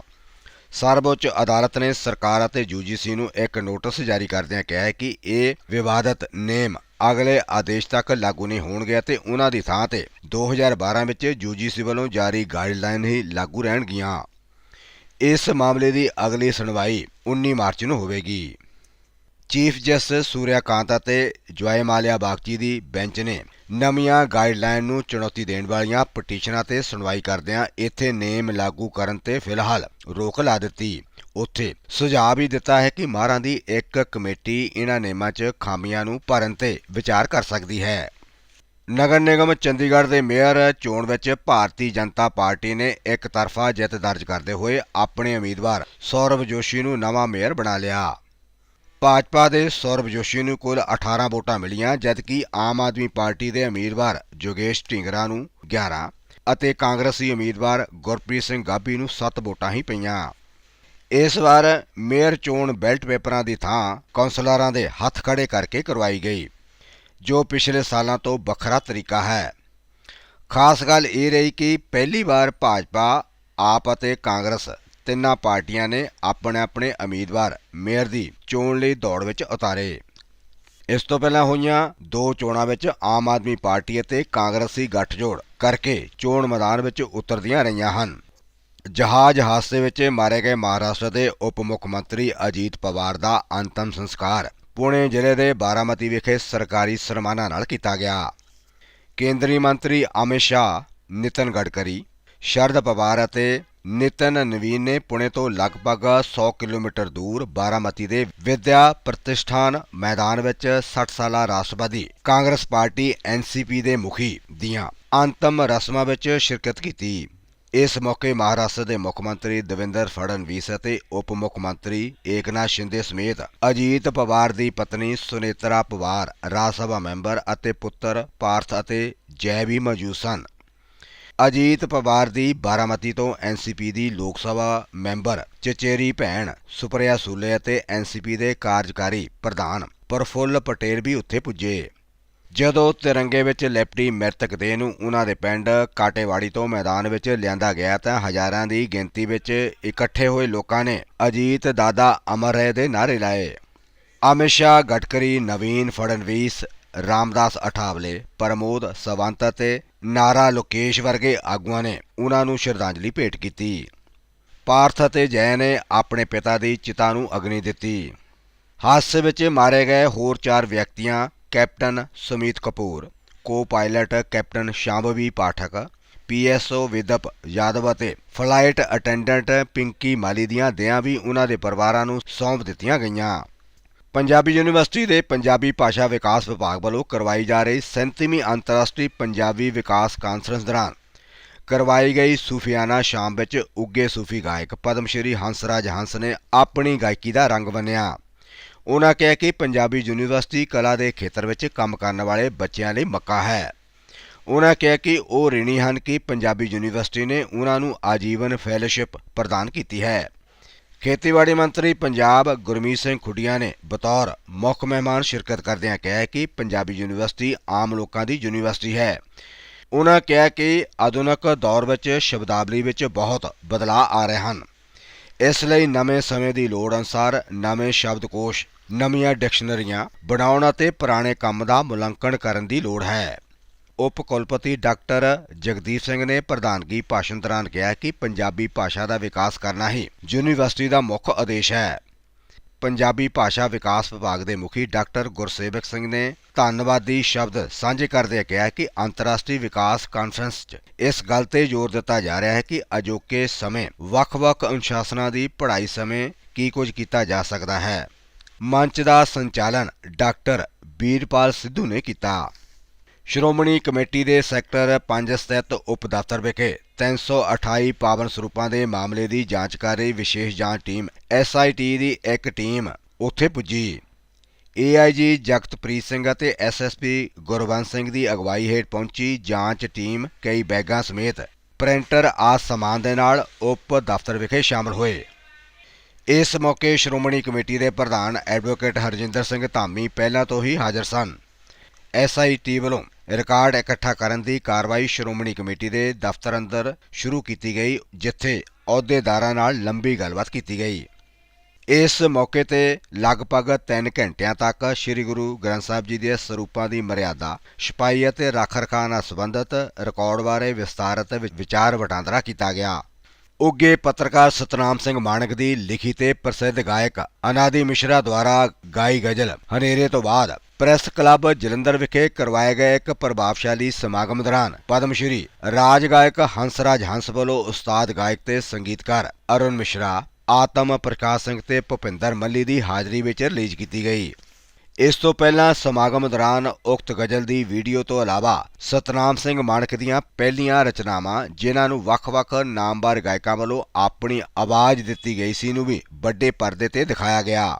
ਸਰਵਉੱਚ ਅਦਾਲਤ ਨੇ ਸਰਕਾਰ ਅਤੇ ਯੂਜੀਸੀ ਨੂੰ ਇੱਕ ਨੋਟਿਸ ਜਾਰੀ ਕਰਦਿਆਂ ਕਿਹਾ ਹੈ ਕਿ ਇਹ ਵਿਵਾਦਤ ਨੇਮ ਅਗਲੇ ਆਦੇਸ਼ ਤੱਕ ਲਾਗੂ ਨਹੀਂ ਹੋਣਗੇ ਅਤੇ ਉਹਨਾਂ ਦੀ ਥਾਂ ਤੇ 2012 ਵਿੱਚ ਯੂਜੀਸੀ ਵੱਲੋਂ ਜਾਰੀ ਗਾਈਡਲਾਈਨ ਹੀ ਲਾਗੂ ਰਹਿਣਗੀਆਂ। ਇਸ ਮਾਮਲੇ ਦੀ ਅਗਲੀ ਸੁਣਵਾਈ 19 ਮਾਰਚ ਨੂੰ ਹੋਵੇਗੀ। ਚੀਫ ਜਸਟਿਸ ਸੂਰਿਆਕਾਂਤ ਅਤੇ ਜਵਾਈ ਬਾਗਚੀ ਦੀ ਬੈਂਚ ਨੇ ਨਵੀਆਂ ਗਾਈਡਲਾਈਨ ਨੂੰ ਚੁਣੌਤੀ ਦੇਣ ਵਾਲੀਆਂ ਪਟੀਸ਼ਨਾਂ ਤੇ ਸੁਣਵਾਈ ਕਰਦਿਆਂ ਇੱਥੇ ਨੇਮ ਲਾਗੂ ਕਰਨ ਤੇ ਫਿਲਹਾਲ ਰੋਕ ਲਾ ਦਿੱਤੀ। ਉੱਥੇ ਸੁਝਾਅ ਵੀ ਦਿੱਤਾ ਹੈ ਕਿ ਮਾਹਰਾਂ ਦੀ ਇੱਕ ਕਮੇਟੀ ਇਹਨਾਂ ਨੇਮਾਂ 'ਚ ਖਾਮੀਆਂ ਨੂੰ ਭਰਨ ਤੇ ਵਿਚਾਰ ਕਰ ਸਕਦੀ ਹੈ। ਨਗਰ ਨਿਗਮ ਚੰਡੀਗੜ੍ਹ ਦੇ ਮੇਅਰ ਚੋਣ ਵਿੱਚ ਭਾਰਤੀ ਜਨਤਾ ਪਾਰਟੀ ਨੇ ਇੱਕ ਤਰਫਾ ਜਿੱਤ ਦਰਜ ਕਰਦੇ ਹੋਏ ਆਪਣੇ ਉਮੀਦਵਾਰ ਸੌਰਵ ਜੋਸ਼ੀ ਨੂੰ ਨਵਾਂ ਮੇਅਰ ਬਣਾ ਲਿਆ। ਭਾਜਪਾ ਦੇ ਸੌਰਵ ਜੋਸ਼ੀ ਨੂੰ ਕੁੱਲ 18 ਵੋਟਾਂ ਮਿਲੀਆਂ, ਜਦਕਿ ਆਮ ਆਦਮੀ ਪਾਰਟੀ ਦੇ ਉਮੀਦਵਾਰ ਜੋਗੇਸ਼ ਢਿੰਗਰਾ ਨੂੰ 11 ਅਤੇ ਕਾਂਗਰਸੀ ਉਮੀਦਵਾਰ ਗੁਰਪ੍ਰੀਤ ਸਿੰਘ ਗਾਬੀ ਨੂੰ 7 ਵੋਟਾਂ ਹੀ ਪਈਆਂ। ਇਸ ਵਾਰ ਮੇਅਰ ਚੋਣ ਬੈਲਟ ਪੇਪਰਾਂ ਦੀ ਥਾਂ ਕੌਂਸਲਰਾਂ ਦੇ ਹੱਥ ਖੜੇ ਕਰਕੇ ਕਰਵਾਈ ਗਈ, ਜੋ ਪਿਛਲੇ ਸਾਲਾਂ ਤੋਂ ਵੱਖਰਾ ਤਰੀਕਾ ਹੈ। ਖਾਸ ਗੱਲ ਇਹ ਰਹੀ ਕਿ ਪਹਿਲੀ ਵਾਰ ਭਾਜਪਾ ਆਪ ਅਤੇ ਕਾਂਗਰਸ ਤਿੰਨਾਂ ਪਾਰਟੀਆਂ ਨੇ ਆਪਣੇ ਆਪਣੇ ਉਮੀਦਵਾਰ ਮੇਅਰ ਦੀ ਚੋਣ ਲਈ ਦੌੜ ਵਿੱਚ ਉਤਾਰੇ। ਇਸ ਤੋਂ ਪਹਿਲਾਂ ਹੋਈਆਂ ਦੋ ਚੋਣਾਂ ਵਿੱਚ ਆਮ ਆਦਮੀ ਪਾਰਟੀ ਅਤੇ ਕਾਂਗਰਸੀ ਗੱਠਜੋੜ ਕਰਕੇ ਚੋਣ ਮੈਦਾਨ ਵਿੱਚ ਉਤਰਦੀਆਂ ਰਹੀਆਂ ਹਨ। ਜਹਾਜ਼ ਹਾਦਸੇ ਵਿੱਚ ਮਾਰੇ ਗਏ ਮਹਾਰਾਸ਼ਟਰ ਦੇ ਉਪ ਮੁੱਖ ਮੰਤਰੀ ਅਜੀਤ ਪਵਾਰ ਦਾ ਅੰਤਮ ਸੰਸਕਾਰ ਪੁਣੇ ਜ਼ਿਲ੍ਹੇ ਦੇ ਬਾਰਾਮਤੀ ਵਿਖੇ ਸਰਕਾਰੀ ਸਨਮਾਨਾਂ ਨਾਲ ਕੀਤਾ ਗਿਆ। ਕੇਂਦਰੀ ਮੰਤਰੀ ਅਮਿਤ ਸ਼ਾਹ, ਨਿਤਨ ਗਡਕਰੀ, ਸ਼ਰਦ ਪਵਾਰ ਅਤੇ ਨਿਤਨ ਨਵੀਨ ਨੇ ਪੁਣੇ ਤੋਂ ਲਗਭਗ 100 ਕਿਲੋਮੀਟਰ ਦੂਰ ਬਾਰਾਮਤੀ ਦੇ ਵਿਦਿਆ ਪ੍ਰਤਿਸ਼ਠਾਨ ਮੈਦਾਨ ਵਿੱਚ 60 ਸਾਲਾ ਰਾਸ਼ਟਰਵਾਦੀ ਕਾਂਗਰਸ ਪਾਰਟੀ ਐਨਸੀਪੀ ਦੇ ਮੁਖੀ ਦੀਆਂ ਅੰਤਮ ਰਸਮਾਂ ਵਿੱਚ ਸ਼ਿਰਕਤ ਕੀਤੀ। ਇਸ ਮੌਕੇ ਮਹਾਰਾਸ਼ਟਰ ਦੇ ਮੁੱਖ ਮੰਤਰੀ ਦਵਿੰਦਰ ਫੜਨਵੀਸ ਅਤੇ ਉਪ ਮੁੱਖ ਮੰਤਰੀ ਏਕਨਾਥ ਸ਼ਿੰਦੇ ਸਮੇਤ ਅਜੀਤ ਪਵਾਰ ਦੀ ਪਤਨੀ ਸੁਨੇਤਰਾ ਪਵਾਰ ਰਾਜ ਸਭਾ ਮੈਂਬਰ ਅਤੇ ਪੁੱਤਰ ਪਾਰਥ ਅਤੇ ਜੈ ਵੀ ਮੌਜੂਦ ਸਨ। ਅਜੀਤ ਪਵਾਰ ਦੀ ਬਾਰਾਮਤੀ ਤੋਂ ਐਨਸੀਪੀ ਦੀ ਲੋਕ ਸਭਾ ਮੈਂਬਰ, ਚਚੇਰੀ ਭੈਣ, ਸੁਪਰਿਆ ਸੂਲੇ ਅਤੇ ਐਨਸੀਪੀ ਦੇ ਕਾਰਜਕਾਰੀ ਪ੍ਰਧਾਨ ਪ੍ਰਫੁੱਲ ਪਟੇਲ ਵੀ ਉੱਥੇ ਪੁੱਜੇ। ਜਦੋਂ ਤਿਰੰਗੇ ਵਿੱਚ ਲੈਪਟੀ ਮ੍ਰਿਤਕ ਦੇਹ ਨੂੰ ਉਹਨਾਂ ਦੇ ਪਿੰਡ ਕਾਟੇਵਾੜੀ ਤੋਂ ਮੈਦਾਨ ਵਿੱਚ ਲਿਆਂਦਾ ਗਿਆ ਤਾਂ ਹਜ਼ਾਰਾਂ ਦੀ ਗਿਣਤੀ ਵਿੱਚ ਇਕੱਠੇ ਹੋਏ ਲੋਕਾਂ ਨੇ ਅਜੀਤ ਦਾਦਾ ਅਮਰ ਰਹੇ ਦੇ ਨਾਅਰੇ ਲਾਏ। ਅਮਿਤ ਸ਼ਾਹ, ਗਡਕਰੀ, ਨਵੀਨ ਫੜਨਵੀਸ ਰਾਮਦਾਸ ਅਠਾਵਲੇ, ਪ੍ਰਮੋਦ ਸਵੰਤ ਅਤੇ ਨਾਰਾ ਲੋਕੇਸ਼ ਵਰਗੇ ਆਗੂਆਂ ਨੇ ਉਹਨਾਂ ਨੂੰ ਸ਼ਰਧਾਂਜਲੀ ਭੇਟ ਕੀਤੀ। ਪਾਰਥ ਅਤੇ ਜੈ ਨੇ ਆਪਣੇ ਪਿਤਾ ਦੀ ਚਿਤਾ ਨੂੰ ਅਗਨੀ ਦਿੱਤੀ। ਹਾਦਸੇ ਵਿੱਚ ਮਾਰੇ ਗਏ ਹੋਰ ਚਾਰ ਵਿਅਕਤੀਆਂ, captain Sumeet Kapoor copilot captain Shambhavi Pathak, PSO Vidap Yadav ਅਤੇ ਫਲਾਈਟ ਅਟੈਂਡੈਂਟ ਪਿੰਕੀ ਮਾਲੀ ਦੀਆਂ ਦਿਆਂ ਵੀ ਉਹਨਾਂ ਦੇ ਪਰਿਵਾਰਾਂ ਨੂੰ ਸੌਂਪ ਦਿੱਤੀਆਂ ਗਈਆਂ। ਪੰਜਾਬੀ ਯੂਨੀਵਰਸਿਟੀ ਦੇ ਪੰਜਾਬੀ ਭਾਸ਼ਾ ਵਿਕਾਸ ਵਿਭਾਗ ਵੱਲੋਂ ਕਰਵਾਈ ਜਾ ਰਹੀ 37ਵੀਂ ਅੰਤਰਰਾਸ਼ਟਰੀ ਪੰਜਾਬੀ ਵਿਕਾਸ ਕਾਨਫਰੰਸ ਦੌਰਾਨ ਕਰਵਾਈ ਗਈ ਸੂਫੀਆਨਾ ਸ਼ਾਮ ਵਿੱਚ ਉੱਗੇ ਸੂਫੀ ਗਾਇਕ ਪਦਮਸ਼੍ਰੀ ਹੰਸਰਾਜ ਹੰਸ ਨੇ ਆਪਣੀ ਗਾਇਕੀ ਦਾ ਰੰਗ ਬੰਨਿਆ ਉਹਨਾਂ ਕਿਹਾ ਕਿ ਪੰਜਾਬੀ ਯੂਨੀਵਰਸਿਟੀ ਕਲਾ ਦੇ ਖੇਤਰ ਵਿੱਚ ਕੰਮ ਕਰਨ ਵਾਲੇ ਬੱਚਿਆਂ ਲਈ ਮੱਕਾ ਹੈ। ਉਹਨਾਂ ਕਿਹਾ ਕਿ ਉਹ ਰਿਣੀ ਹਨ ਕਿ ਪੰਜਾਬੀ ਯੂਨੀਵਰਸਿਟੀ ਨੇ ਉਹਨਾਂ ਨੂੰ ਆਜੀਵਨ ਫੈਲੋਸ਼ਿਪ ਪ੍ਰਦਾਨ ਕੀਤੀ ਹੈ। ਖੇਤੀਬਾੜੀ ਮੰਤਰੀ ਪੰਜਾਬ ਗੁਰਮੀਤ ਸਿੰਘ ਖੁੱਡੀਆਂ ਨੇ ਬਤੌਰ ਮੁੱਖ ਮਹਿਮਾਨ ਸ਼ਿਰਕਤ ਕਰਦਿਆਂ ਕਿਹਾ ਕਿ ਪੰਜਾਬੀ ਯੂਨੀਵਰਸਿਟੀ ਆਮ ਲੋਕਾਂ ਦੀ ਯੂਨੀਵਰਸਿਟੀ ਹੈ। ਉਹਨਾਂ ਕਿਹਾ ਕਿ ਆਧੁਨਿਕ ਦੌਰ ਵਿੱਚ ਸ਼ਬਦਾਵਲੀ ਵਿੱਚ ਬਹੁਤ ਬਦਲਾਅ ਆ ਰਹੇ ਹਨ। ਇਸ ਲਈ ਨਵੇਂ ਸਮੇਂ ਦੀ ਲੋੜ ਅਨੁਸਾਰ ਨਵੇਂ ਸ਼ਬਦਕੋਸ਼, ਨਵੀਆਂ ਡਿਕਸ਼ਨਰੀਆਂ ਬਣਾਉਣ ਅਤੇ ਪੁਰਾਣੇ ਕੰਮ ਦਾ ਮੁਲਾਂਕਣ ਕਰਨ ਦੀ ਲੋੜ ਹੈ। ਉਪ ਕੁਲਪਤੀ ਡਾਕਟਰ ਜਗਦੀਪ ਸਿੰਘ ਨੇ ਪ੍ਰਧਾਨਗੀ ਭਾਸ਼ਣ ਦੌਰਾਨ ਕਿਹਾ ਕਿ ਪੰਜਾਬੀ ਭਾਸ਼ਾ ਦਾ ਵਿਕਾਸ ਕਰਨਾ ਹੀ ਯੂਨੀਵਰਸਿਟੀ ਦਾ ਮੁੱਖ ਉਦੇਸ਼ ਹੈ। ਪੰਜਾਬੀ ਭਾਸ਼ਾ ਵਿਕਾਸ ਵਿਭਾਗ ਦੇ ਮੁਖੀ ਡਾਕਟਰ ਗੁਰਸੇਵਕ ਸਿੰਘ ਨੇ ਧੰਨਵਾਦੀ ਸ਼ਬਦ ਸਾਂਝੇ ਕਰਦੇ ਕਿਹਾ ਕਿ ਅੰਤਰਰਾਸ਼ਟਰੀ ਵਿਕਾਸ ਕਾਨਫਰੰਸ 'ਚ ਇਸ ਗੱਲ ਤੇ ਜ਼ੋਰ ਦਿੱਤਾ ਜਾ ਰਿਹਾ ਹੈ ਕਿ ਅਜੋਕੇ ਸਮੇਂ ਵੱਖ-ਵੱਖ ਅਨੁਸ਼ਾਸਨਾਂ ਦੀ ਪੜ੍ਹਾਈ ਸਮੇਂ ਕੀ ਕੁਝ ਕੀਤਾ ਜਾ ਸਕਦਾ ਹੈ। ਮੰਚ ਦਾ ਸੰਚਾਲਨ ਡਾਕਟਰ ਬੀਰਪਾਲ ਸਿੱਧੂ ਨੇ ਕੀਤਾ। ਸ਼੍ਰੋਮਣੀ ਕਮੇਟੀ ਦੇ ਸੈਕਟਰ 5 ਸਥਿਤ ਉਪ ਦਫ਼ਤਰ ਵਿਖੇ 328 ਪਾਵਨ ਸਰੂਪਾਂ ਦੇ ਮਾਮਲੇ ਦੀ ਜਾਂਚ ਕਰ ਰਹੀ ਵਿਸ਼ੇਸ਼ ਜਾਂਚ ਟੀਮ SIT ਦੀ ਇੱਕ ਟੀਮ ਉੱਥੇ ਪੁੱਜੀ। AIG ਜਗਤਪ੍ਰੀਤ ਸਿੰਘ ਅਤੇ SSP ਗੁਰਵੰਤ ਸਿੰਘ ਦੀ ਅਗਵਾਈ ਹੇਠ ਪਹੁੰਚੀ ਜਾਂਚ ਟੀਮ ਕਈ ਬੈਗਾਂ ਸਮੇਤ ਪ੍ਰਿੰਟਰ ਆਦਿ ਸਮਾਨ ਦੇ ਨਾਲ ਉਪ ਦਫ਼ਤਰ ਵਿਖੇ ਸ਼ਾਮਲ ਹੋਏ। ਇਸ ਮੌਕੇ ਸ਼੍ਰੋਮਣੀ ਕਮੇਟੀ ਦੇ ਪ੍ਰਧਾਨ ਐਡਵੋਕੇਟ ਹਰਜਿੰਦਰ ਸਿੰਘ ਧਾਮੀ ਪਹਿਲਾਂ ਤੋਂ ਹੀ ਹਾਜ਼ਰ ਸਨ। ਐਸਆਈਟੀ ਵੱਲੋਂ ਰਿਕਾਰਡ ਇਕੱਠਾ ਕਰਨ ਦੀ ਕਾਰਵਾਈ ਸ਼੍ਰੋਮਣੀ ਕਮੇਟੀ ਦੇ ਦਫ਼ਤਰ ਅੰਦਰ ਸ਼ੁਰੂ ਕੀਤੀ ਗਈ, ਜਿੱਥੇ ਅਹੁਦੇਦਾਰਾਂ ਨਾਲ ਲੰਬੀ ਗੱਲਬਾਤ ਕੀਤੀ ਗਈ। ਇਸ ਮੌਕੇ ਤੇ ਲਗਭਗ 3 ਘੰਟਿਆਂ ਤੱਕ ਸ੍ਰੀ ਗੁਰੂ ਗ੍ਰੰਥ ਸਾਹਿਬ ਜੀ ਦੇ ਸਰੂਪਾਂ ਦੀ ਮਰਿਆਦਾ ਛਪਾਈ ਅਤੇ ਰੱਖ-ਰਖਾਅ ਨਾਲ ਸੰਬੰਧਿਤ ਰਿਕਾਰਡ ਬਾਰੇ ਵਿਸਤਾਰਤ ਵਿਚਾਰ ਵਟਾਂਦਰਾ ਕੀਤਾ ਗਿਆ। ਉੱਗੇ ਪੱਤਰਕਾਰ ਸਤਨਾਮ ਸਿੰਘ ਮਾਨਕ ਦੀ ਲਿਖੀ ਤੇ ਪ੍ਰਸਿੱਧ ਗਾਇਕ ਅਨਾਦੀ ਮਿਸ਼ਰਾ ਦੁਆਰਾ ਗਾਈ ਗਜ਼ਲ ਹਨੇਰੇ ਤੋਂ ਬਾਅਦ ਪ੍ਰੈਸ ਕਲੱਬ ਜਲੰਧਰ ਵਿਖੇ ਕਰਵਾਏ ਗਏ ਇੱਕ ਪ੍ਰਭਾਵਸ਼ਾਲੀ ਸਮਾਗਮ ਦੌਰਾਨ ਪਦਮ ਸ਼੍ਰੀ ਰਾਜ ਗਾਇਕ ਹੰਸਰਾਜ ਹੰਸ ਵੱਲੋਂ ਉਸਤਾਦ ਗਾਇਕ ਤੇ ਸੰਗੀਤਕਾਰ ਅਰੁਣ ਮਿਸ਼ਰਾ, ਆਤਮ ਪ੍ਰਕਾਸ਼ ਸਿੰਘ ਤੇ ਭੁਪਿੰਦਰ ਮੱਲੀ ਦੀ ਹਾਜ਼ਰੀ ਵਿੱਚ ਰਿਲੀਜ਼ ਕੀਤੀ ਗਈ। ਇਸ ਤੋਂ ਪਹਿਲਾਂ ਸਮਾਗਮ ਦੌਰਾਨ ਉਕਤ ਗਜ਼ਲ ਦੀ ਵੀਡੀਓ ਤੋਂ ਇਲਾਵਾ ਸਤਨਾਮ ਸਿੰਘ ਮਾਨਕ ਦੀਆਂ ਪਹਿਲੀਆਂ ਰਚਨਾਵਾਂ, ਜਿਨ੍ਹਾਂ ਨੂੰ ਵੱਖ-ਵੱਖ ਨਾਮਵਰ ਗਾਇਕਾਂ ਵੱਲੋਂ ਆਪਣੀ ਆਵਾਜ਼ ਦਿੱਤੀ ਗਈ ਸੀ, ਨੂੰ ਵੀ ਵੱਡੇ ਪਰਦੇ ਤੇ ਦਿਖਾਇਆ ਗਿਆ।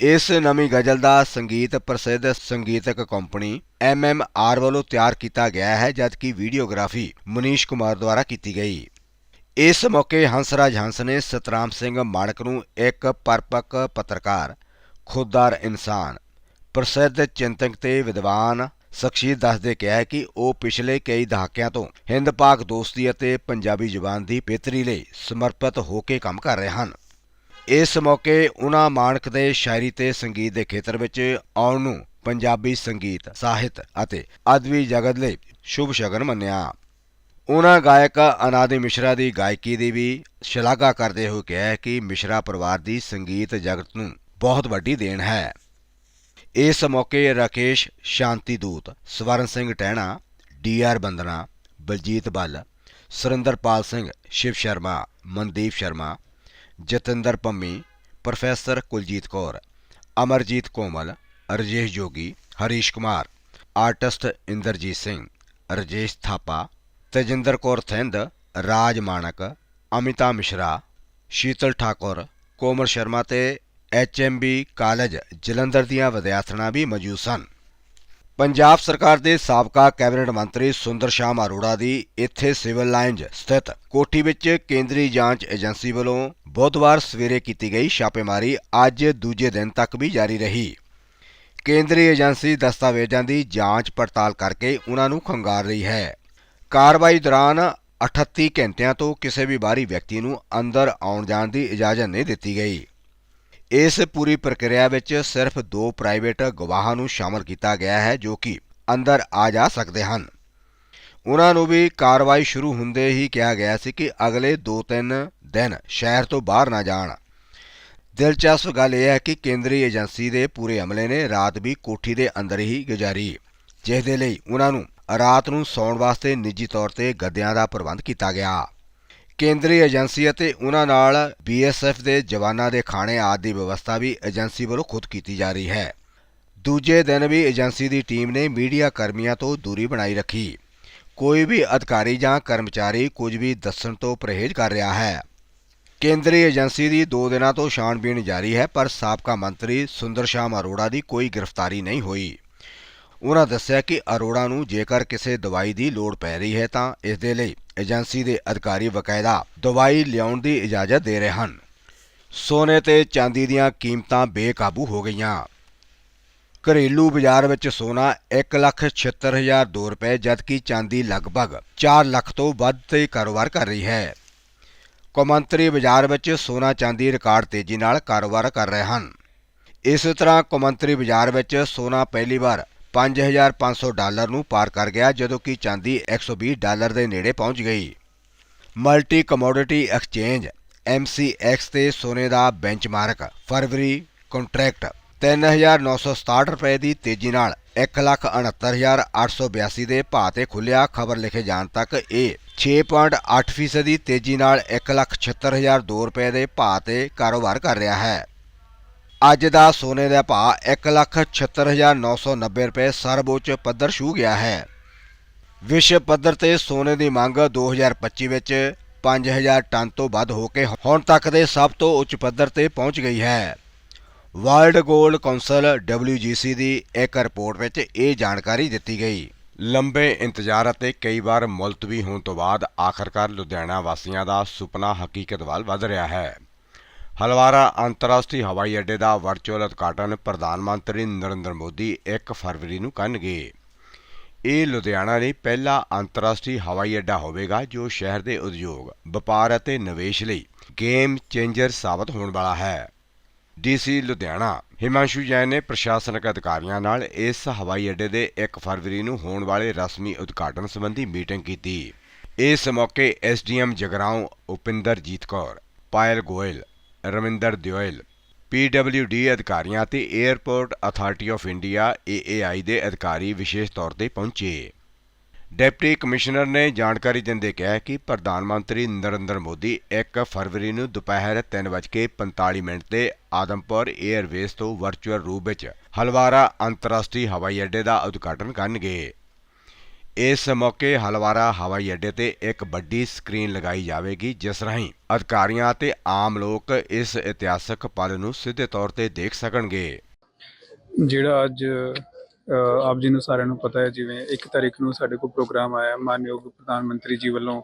ਇਸ ਨਵੀਂ ਗਜ਼ਲ ਦਾ ਸੰਗੀਤ ਪ੍ਰਸਿੱਧ ਸੰਗੀਤਕ ਕੰਪਨੀ MMR ਵੱਲੋਂ ਤਿਆਰ ਕੀਤਾ ਗਿਆ ਹੈ, ਜਦਕਿ ਵੀਡੀਓਗ੍ਰਾਫੀ ਮਨੀਸ਼ ਕੁਮਾਰ ਦੁਆਰਾ ਕੀਤੀ ਗਈ। ਇਸ ਮੌਕੇ ਹੰਸਰਾਜ ਹੰਸ ਨੇ ਸਤਰਾਮ ਸਿੰਘ ਮਾਣਕ ਨੂੰ ਇੱਕ ਪਰਪੱਕ ਪੱਤਰਕਾਰ, ਖੁਦਦਾਰ ਇਨਸਾਨ, ਪ੍ਰਸਿੱਧ ਚਿੰਤਕ ਤੇ ਵਿਦਵਾਨ ਸ਼ਖਸੀਅਤ ਦੱਸਦੇ ਕਿਹਾ ਕਿ ਉਹ ਪਿਛਲੇ ਕਈ ਦਹਾਕਿਆਂ ਤੋਂ ਹਿੰਦ ਪਾਕ ਦੋਸਤੀ ਅਤੇ ਪੰਜਾਬੀ ਜ਼ੁਬਾਨ ਦੀ ਬਿਹਤਰੀ ਲਈ ਸਮਰਪਿਤ ਹੋ ਕੇ ਕੰਮ ਕਰ ਰਹੇ ਹਨ। ਇਸ ਮੌਕੇ ਉਹਨਾਂ ਮਾਣਕ ਦੇ ਸ਼ਾਇਰੀ ਤੇ ਸੰਗੀਤ ਦੇ ਖੇਤਰ ਵਿੱਚ ਆਉਣ ਨੂੰ ਪੰਜਾਬੀ ਸੰਗੀਤ, ਸਾਹਿਤ ਅਤੇ ਅਦਬੀ ਜਗਤ ਲਈ ਸ਼ੁਭ ਸ਼ਗਨ ਮੰਨਿਆ। ਉਹਨਾਂ ਗਾਇਕ ਅਨਾਦਿ ਮਿਸ਼ਰਾ ਦੀ ਗਾਇਕੀ ਦੀ ਵੀ ਸ਼ਲਾਘਾ ਕਰਦੇ ਹੋਏ ਕਿਹਾ ਕਿ ਮਿਸ਼ਰਾ ਪਰਿਵਾਰ ਦੀ ਸੰਗੀਤ ਜਗਤ ਨੂੰ ਬਹੁਤ ਵੱਡੀ ਦੇਣ ਹੈ। ਇਸ ਮੌਕੇ ਰਾਕੇਸ਼ ਸ਼ਾਂਤੀ ਦੂਤ Swaran Singh Tehna D R Bandana, Baljit Ball, Surinderpal Singh Shiv Sharma, Mandeep Sharma Jatinder Pammi, professor Kuljit Kaur, Amarjit Komal, Rajesh Jogi, Harish Kumar, artist Inderjit Singh, Rajesh Thapa, Tejinder Kaur Thind, Raj Manak Amita Mishra, Sheetal Thakur, Komal Sharma ਤੇ ਐਚਐਮਬੀ ਕਾਲਜ ਜਲੰਧਰ ਦੀਆਂ ਵਿਦਿਆਰਥਣਾਂ ਵੀ ਮੌਜੂਦ ਸਨ। ਪੰਜਾਬ ਸਰਕਾਰ ਦੇ ਸਾਬਕਾ ਕੈਬਨਿਟ ਮੰਤਰੀ ਸੁੰਦਰ ਸ਼ਾਮ ਅਰੋੜਾ ਦੀ ਇੱਥੇ ਸਿਵਲ ਲਾਈਨਜ਼ ਸਥਿਤ ਕੋਠੀ ਵਿੱਚ ਕੇਂਦਰੀ ਜਾਂਚ ਏਜੰਸੀ ਵੱਲੋਂ ਬੁੱਧਵਾਰ ਸਵੇਰੇ ਕੀਤੀ ਗਈ ਛਾਪੇਮਾਰੀ ਅੱਜ ਦੂਜੇ ਦਿਨ ਤੱਕ ਵੀ ਜਾਰੀ ਰਹੀ। ਕੇਂਦਰੀ ਏਜੰਸੀ ਦਸਤਾਵੇਜ਼ਾਂ ਦੀ ਜਾਂਚ ਪੜਤਾਲ ਕਰਕੇ ਉਹਨਾਂ ਨੂੰ ਖੰਗਾਰ ਰਹੀ ਹੈ। ਕਾਰਵਾਈ ਦੌਰਾਨ 38 ਘੰਟਿਆਂ ਤੋਂ ਕਿਸੇ ਵੀ ਬਾਹਰੀ ਵਿਅਕਤੀ ਨੂੰ ਅੰਦਰ ਆਉਣ ਜਾਣ ਦੀ ਇਜਾਜ਼ਤ ਨਹੀਂ ਦਿੱਤੀ ਗਈ। ਇਸ ਪੂਰੀ ਪ੍ਰਕਿਰਿਆ ਵਿੱਚ ਸਿਰਫ ਦੋ ਪ੍ਰਾਈਵੇਟ ਗਵਾਹਾਂ ਨੂੰ ਸ਼ਾਮਲ ਕੀਤਾ ਗਿਆ ਹੈ ਜੋ ਕਿ ਅੰਦਰ ਆ ਜਾ ਸਕਦੇ ਹਨ। ਉਹਨਾਂ ਨੂੰ ਵੀ ਕਾਰਵਾਈ ਸ਼ੁਰੂ ਹੁੰਦੇ ਹੀ ਕਿਹਾ ਗਿਆ ਸੀ ਕਿ ਅਗਲੇ 2-3 ਦਿਨ ਸ਼ਹਿਰ ਤੋਂ ਬਾਹਰ ਨਾ ਜਾਣ। ਦਿਲਚਸਪ ਗੱਲ ਇਹ ਹੈ ਕਿ ਕੇਂਦਰੀ ਏਜੰਸੀ ਦੇ ਪੂਰੇ ਅਮਲੇ ਨੇ ਰਾਤ ਵੀ ਕੋਠੀ ਦੇ ਅੰਦਰ ਹੀ ਗੁਜ਼ਾਰੀ, ਜਿਸ ਦੇ ਲਈ ਉਹਨਾਂ ਨੂੰ ਰਾਤ ਨੂੰ ਸੌਣ ਵਾਸਤੇ ਨਿੱਜੀ ਤੌਰ ਤੇ ਗੱਦਿਆਂ ਦਾ ਪ੍ਰਬੰਧ ਕੀਤਾ ਗਿਆ। ਕੇਂਦਰੀ ਏਜੰਸੀ ਅਤੇ ਉਹਨਾਂ ਨਾਲ ਬੀਐਸਐਫ ਦੇ ਜਵਾਨਾਂ ਦੇ ਖਾਣੇ ਆਦਿ ਦੀ ਵਿਵਸਥਾ ਵੀ ਏਜੰਸੀ ਵੱਲੋਂ ਖੁਦ ਕੀਤੀ ਜਾ ਰਹੀ ਹੈ। ਦੂਜੇ ਦਿਨ ਵੀ ਏਜੰਸੀ ਦੀ ਟੀਮ ਨੇ ਮੀਡੀਆ ਕਰਮੀਆਂ ਤੋਂ ਦੂਰੀ ਬਣਾਈ ਰੱਖੀ। ਕੋਈ ਵੀ ਅਧਿਕਾਰੀ ਜਾਂ ਕਰਮਚਾਰੀ ਕੁਝ ਵੀ ਦੱਸਣ ਤੋਂ ਪਰਹੇਜ਼ ਕਰ ਰਿਹਾ ਹੈ। ਕੇਂਦਰੀ ਏਜੰਸੀ ਦੀ 2 ਦਿਨਾਂ ਤੋਂ ਛਾਣਬੀਣ ਜਾਰੀ ਹੈ, ਪਰ ਸਾਬਕਾ ਮੰਤਰੀ ਸੁੰਦਰ ਸ਼ਾਮ ਅਰੋੜਾ ਦੀ ਕੋਈ ਗ੍ਰਿਫਤਾਰੀ ਨਹੀਂ ਹੋਈ। ਉਹਨਾਂ ਦੱਸਿਆ ਕਿ ਅਰੋੜਾ ਨੂੰ ਜੇਕਰ ਕਿਸੇ ਦਵਾਈ ਦੀ ਲੋੜ ਪੈ ਰਹੀ ਹੈ ਤਾਂ ਇਸ ਦੇ ਲਈ ਏਜੰਸੀ ਦੇ ਅਧਿਕਾਰੀ ਬਕਾਇਦਾ ਦਵਾਈ ਲਿਆਉਣ ਦੀ ਇਜਾਜ਼ਤ ਦੇ ਰਹੇ ਹਨ। ਸੋਨੇ ਤੇ ਚਾਂਦੀ ਦੀਆਂ ਕੀਮਤਾਂ ਬੇਕਾਬੂ ਹੋ ਗਈਆਂ। ਘਰੇਲੂ ਬਾਜ਼ਾਰ ਵਿੱਚ ਸੋਨਾ 1,76,002 ਰੁਪਏ ਜਦਕਿ ਚਾਂਦੀ ਲਗਭਗ 4 ਲੱਖ ਤੋਂ ਵੱਧ ਤੇ ਕਾਰੋਬਾਰ ਕਰ ਰਹੀ ਹੈ। ਕੌਮਾਂਤਰੀ ਬਾਜ਼ਾਰ ਵਿੱਚ ਸੋਨਾ ਚਾਂਦੀ ਰਿਕਾਰਡ ਤੇਜ਼ੀ ਨਾਲ ਕਾਰੋਬਾਰ ਕਰ ਰਹੇ ਹਨ। ਇਸ ਤਰ੍ਹਾਂ ਕੌਮਾਂਤਰੀ ਬਾਜ਼ਾਰ ਵਿੱਚ ਸੋਨਾ ਪਹਿਲੀ ਵਾਰ 5500 ਡਾਲਰ ਨੂੰ ਪਾਰ ਕਰ ਗਿਆ ਜਦੋਂ ਕਿ ਚਾਂਦੀ 120 ਡਾਲਰ ਦੇ ਨੇੜੇ ਪਹੁੰਚ ਗਈ। ਮਲਟੀ ਕਮੋਡਿਟੀ ਐਕਸਚੇਂਜ MCX ਤੇ ਸੋਨੇ ਦਾ ਬੈਂਚਮਾਰਕ, ਫਰਵਰੀ ਕੰਟਰੈਕਟ 3967 ਰੁਪਏ ਦੀ ਤੇਜ਼ੀ ਨਾਲ 169882 ਦੇ ਭਾਅ ਤੇ ਖੁੱਲਿਆ ਖਬਰ ਲਿਖੇ ਜਾਣ ਤੱਕ ਇਹ 6.8% ਦੀ ਤੇਜ਼ੀ ਨਾਲ 176002 ਰੁਪਏ ਦੇ ਭਾਅ ਤੇ ਕਾਰੋਬਾਰ ਕਰ ਰਿਹਾ ਹੈ। ਅੱਜ ਦਾ ਸੋਨੇ ਦਾ ਭਾਅ 176990 ਰੁਪਏ ਸਰਵਉੱਚ ਪੱਧਰ ਛੂ ਗਿਆ ਹੈ। ਵਿਸ਼ਵ ਪੱਧਰ ਤੇ ਸੋਨੇ ਦੀ ਮੰਗ 2025 ਵਿੱਚ 5000 ਟਨ ਤੋਂ ਵੱਧ ਹੋ ਕੇ ਹੁਣ ਤੱਕ ਦੇ ਸਭ ਤੋਂ ਉੱਚ ਪੱਧਰ ਤੇ ਪਹੁੰਚ ਗਈ ਹੈ। ਵਰਲਡ ਗੋਲਡ ਕੌਂਸਲ WGC ਦੀ ਇੱਕ ਰਿਪੋਰਟ ਵਿੱਚ ਇਹ ਜਾਣਕਾਰੀ ਦਿੱਤੀ ਗਈ। ਲੰਬੇ ਇੰਤਜ਼ਾਰ ਅਤੇ ਕਈ ਵਾਰ ਮੁਲਤਵੀ ਹੋਣ ਤੋਂ ਬਾਅਦ ਆਖਰਕਾਰ ਲੁਧਿਆਣਾ ਵਾਸੀਆਂ ਦਾ ਸੁਪਨਾ ਹਕੀਕਤ ਵੱਲ ਵਧ ਰਿਹਾ ਹੈ। ਹਲਵਾਰਾ ਅੰਤਰਰਾਸ਼ਟਰੀ ਹਵਾਈ ਅੱਡੇ ਦਾ ਵਰਚੁਅਲ ਉਦਘਾਟਨ ਪ੍ਰਧਾਨ ਮੰਤਰੀ ਨਰਿੰਦਰ ਮੋਦੀ 1 ਫਰਵਰੀ ਨੂੰ ਕਰਨਗੇ। ਇਹ ਲੁਧਿਆਣਾ ਲਈ ਪਹਿਲਾ ਅੰਤਰਰਾਸ਼ਟਰੀ ਹਵਾਈ ਅੱਡਾ ਹੋਵੇਗਾ, ਜੋ ਸ਼ਹਿਰ ਦੇ ਉਦਯੋਗ, ਵਪਾਰ ਅਤੇ ਨਿਵੇਸ਼ ਲਈ ਗੇਮ ਚੇਂਜਰ ਸਾਬਤ ਹੋਣ ਵਾਲਾ ਹੈ। ਡੀਸੀ ਲੁਧਿਆਣਾ, ਹਿਮਾਂਸ਼ੂ ਜੈਨ ਨੇ ਪ੍ਰਸ਼ਾਸਨਿਕ ਅਧਿਕਾਰੀਆਂ ਨਾਲ ਇਸ ਹਵਾਈ ਅੱਡੇ ਦੇ 1 ਫਰਵਰੀ ਨੂੰ ਹੋਣ ਵਾਲੇ ਰਸਮੀ ਉਦਘਾਟਨ ਸੰਬੰਧੀ ਮੀਟਿੰਗ ਕੀਤੀ। ਇਸ ਮੌਕੇ ਐਸਡੀਐਮ ਜਗਰਾਉਂ ਉਪਿੰਦਰਜੀਤ ਕੌਰ, ਪਾਇਲ ਗੋਇਲ ਰਮਿੰਦਰ ਦਿਓਇਲ ਪੀਡਬਲਯੂਡੀ ਅਧਿਕਾਰੀਆਂ ਅਤੇ airport authority of India AAI ਦੇ ਅਧਿਕਾਰੀ ਵਿਸ਼ੇਸ਼ ਤੌਰ ਤੇ ਪਹੁੰਚੇ। ਡਿਪਟੀ ਕਮਿਸ਼ਨਰ ਨੇ ਜਾਣਕਾਰੀ ਦਿੰਦੇ ਕਿਹਾ ਕਿ ਪ੍ਰਧਾਨ ਮੰਤਰੀ ਨਰਿੰਦਰ ਮੋਦੀ 1 ਫਰਵਰੀ ਨੂੰ ਦੁਪਹਿਰ 3:45 ਮਿੰਟ ਤੇ ਆਦਮਪੁਰ 에ਅਰਵੇਜ਼ ਤੋਂ ਵਰਚੁਅਲ ਰੂਪ ਵਿੱਚ ਹਲਵਾਰਾ ਅੰਤਰਰਾਸ਼ਟਰੀ ਹਵਾਈ ਅੱਡੇ ਦਾ ਉਦਘਾਟਨ ਕਰਨਗੇ। ਇਸ ਮੌਕੇ ਹਲਵਾਰਾ ਹਵਾਈ ਅੱਡੇ ਤੇ ਇੱਕ ਵੱਡੀ ਸਕਰੀਨ ਲਗਾਈ ਜਾਵੇਗੀ, ਜਿਸ ਰਾਹੀਂ ਅਧਿਕਾਰੀਆਂ ਅਤੇ ਆਮ ਲੋਕ ਇਸ ਇਤਿਹਾਸਕ ਪਲ ਨੂੰ ਸਿੱਧੇ ਤੌਰ ਤੇ ਦੇਖ ਸਕਣਗੇ। ਜਿਹੜਾ ਅੱਜ ਆਪ ਜੀ ਨੂੰ ਸਾਰਿਆਂ ਨੂੰ ਪਤਾ ਹੈ, ਜਿਵੇਂ 1 ਤਾਰੀਖ ਨੂੰ ਸਾਡੇ ਕੋਲ ਪ੍ਰੋਗਰਾਮ ਆਇਆ, ਮਾਨਯੋਗ ਪ੍ਰਧਾਨ ਮੰਤਰੀ ਜੀ ਵੱਲੋਂ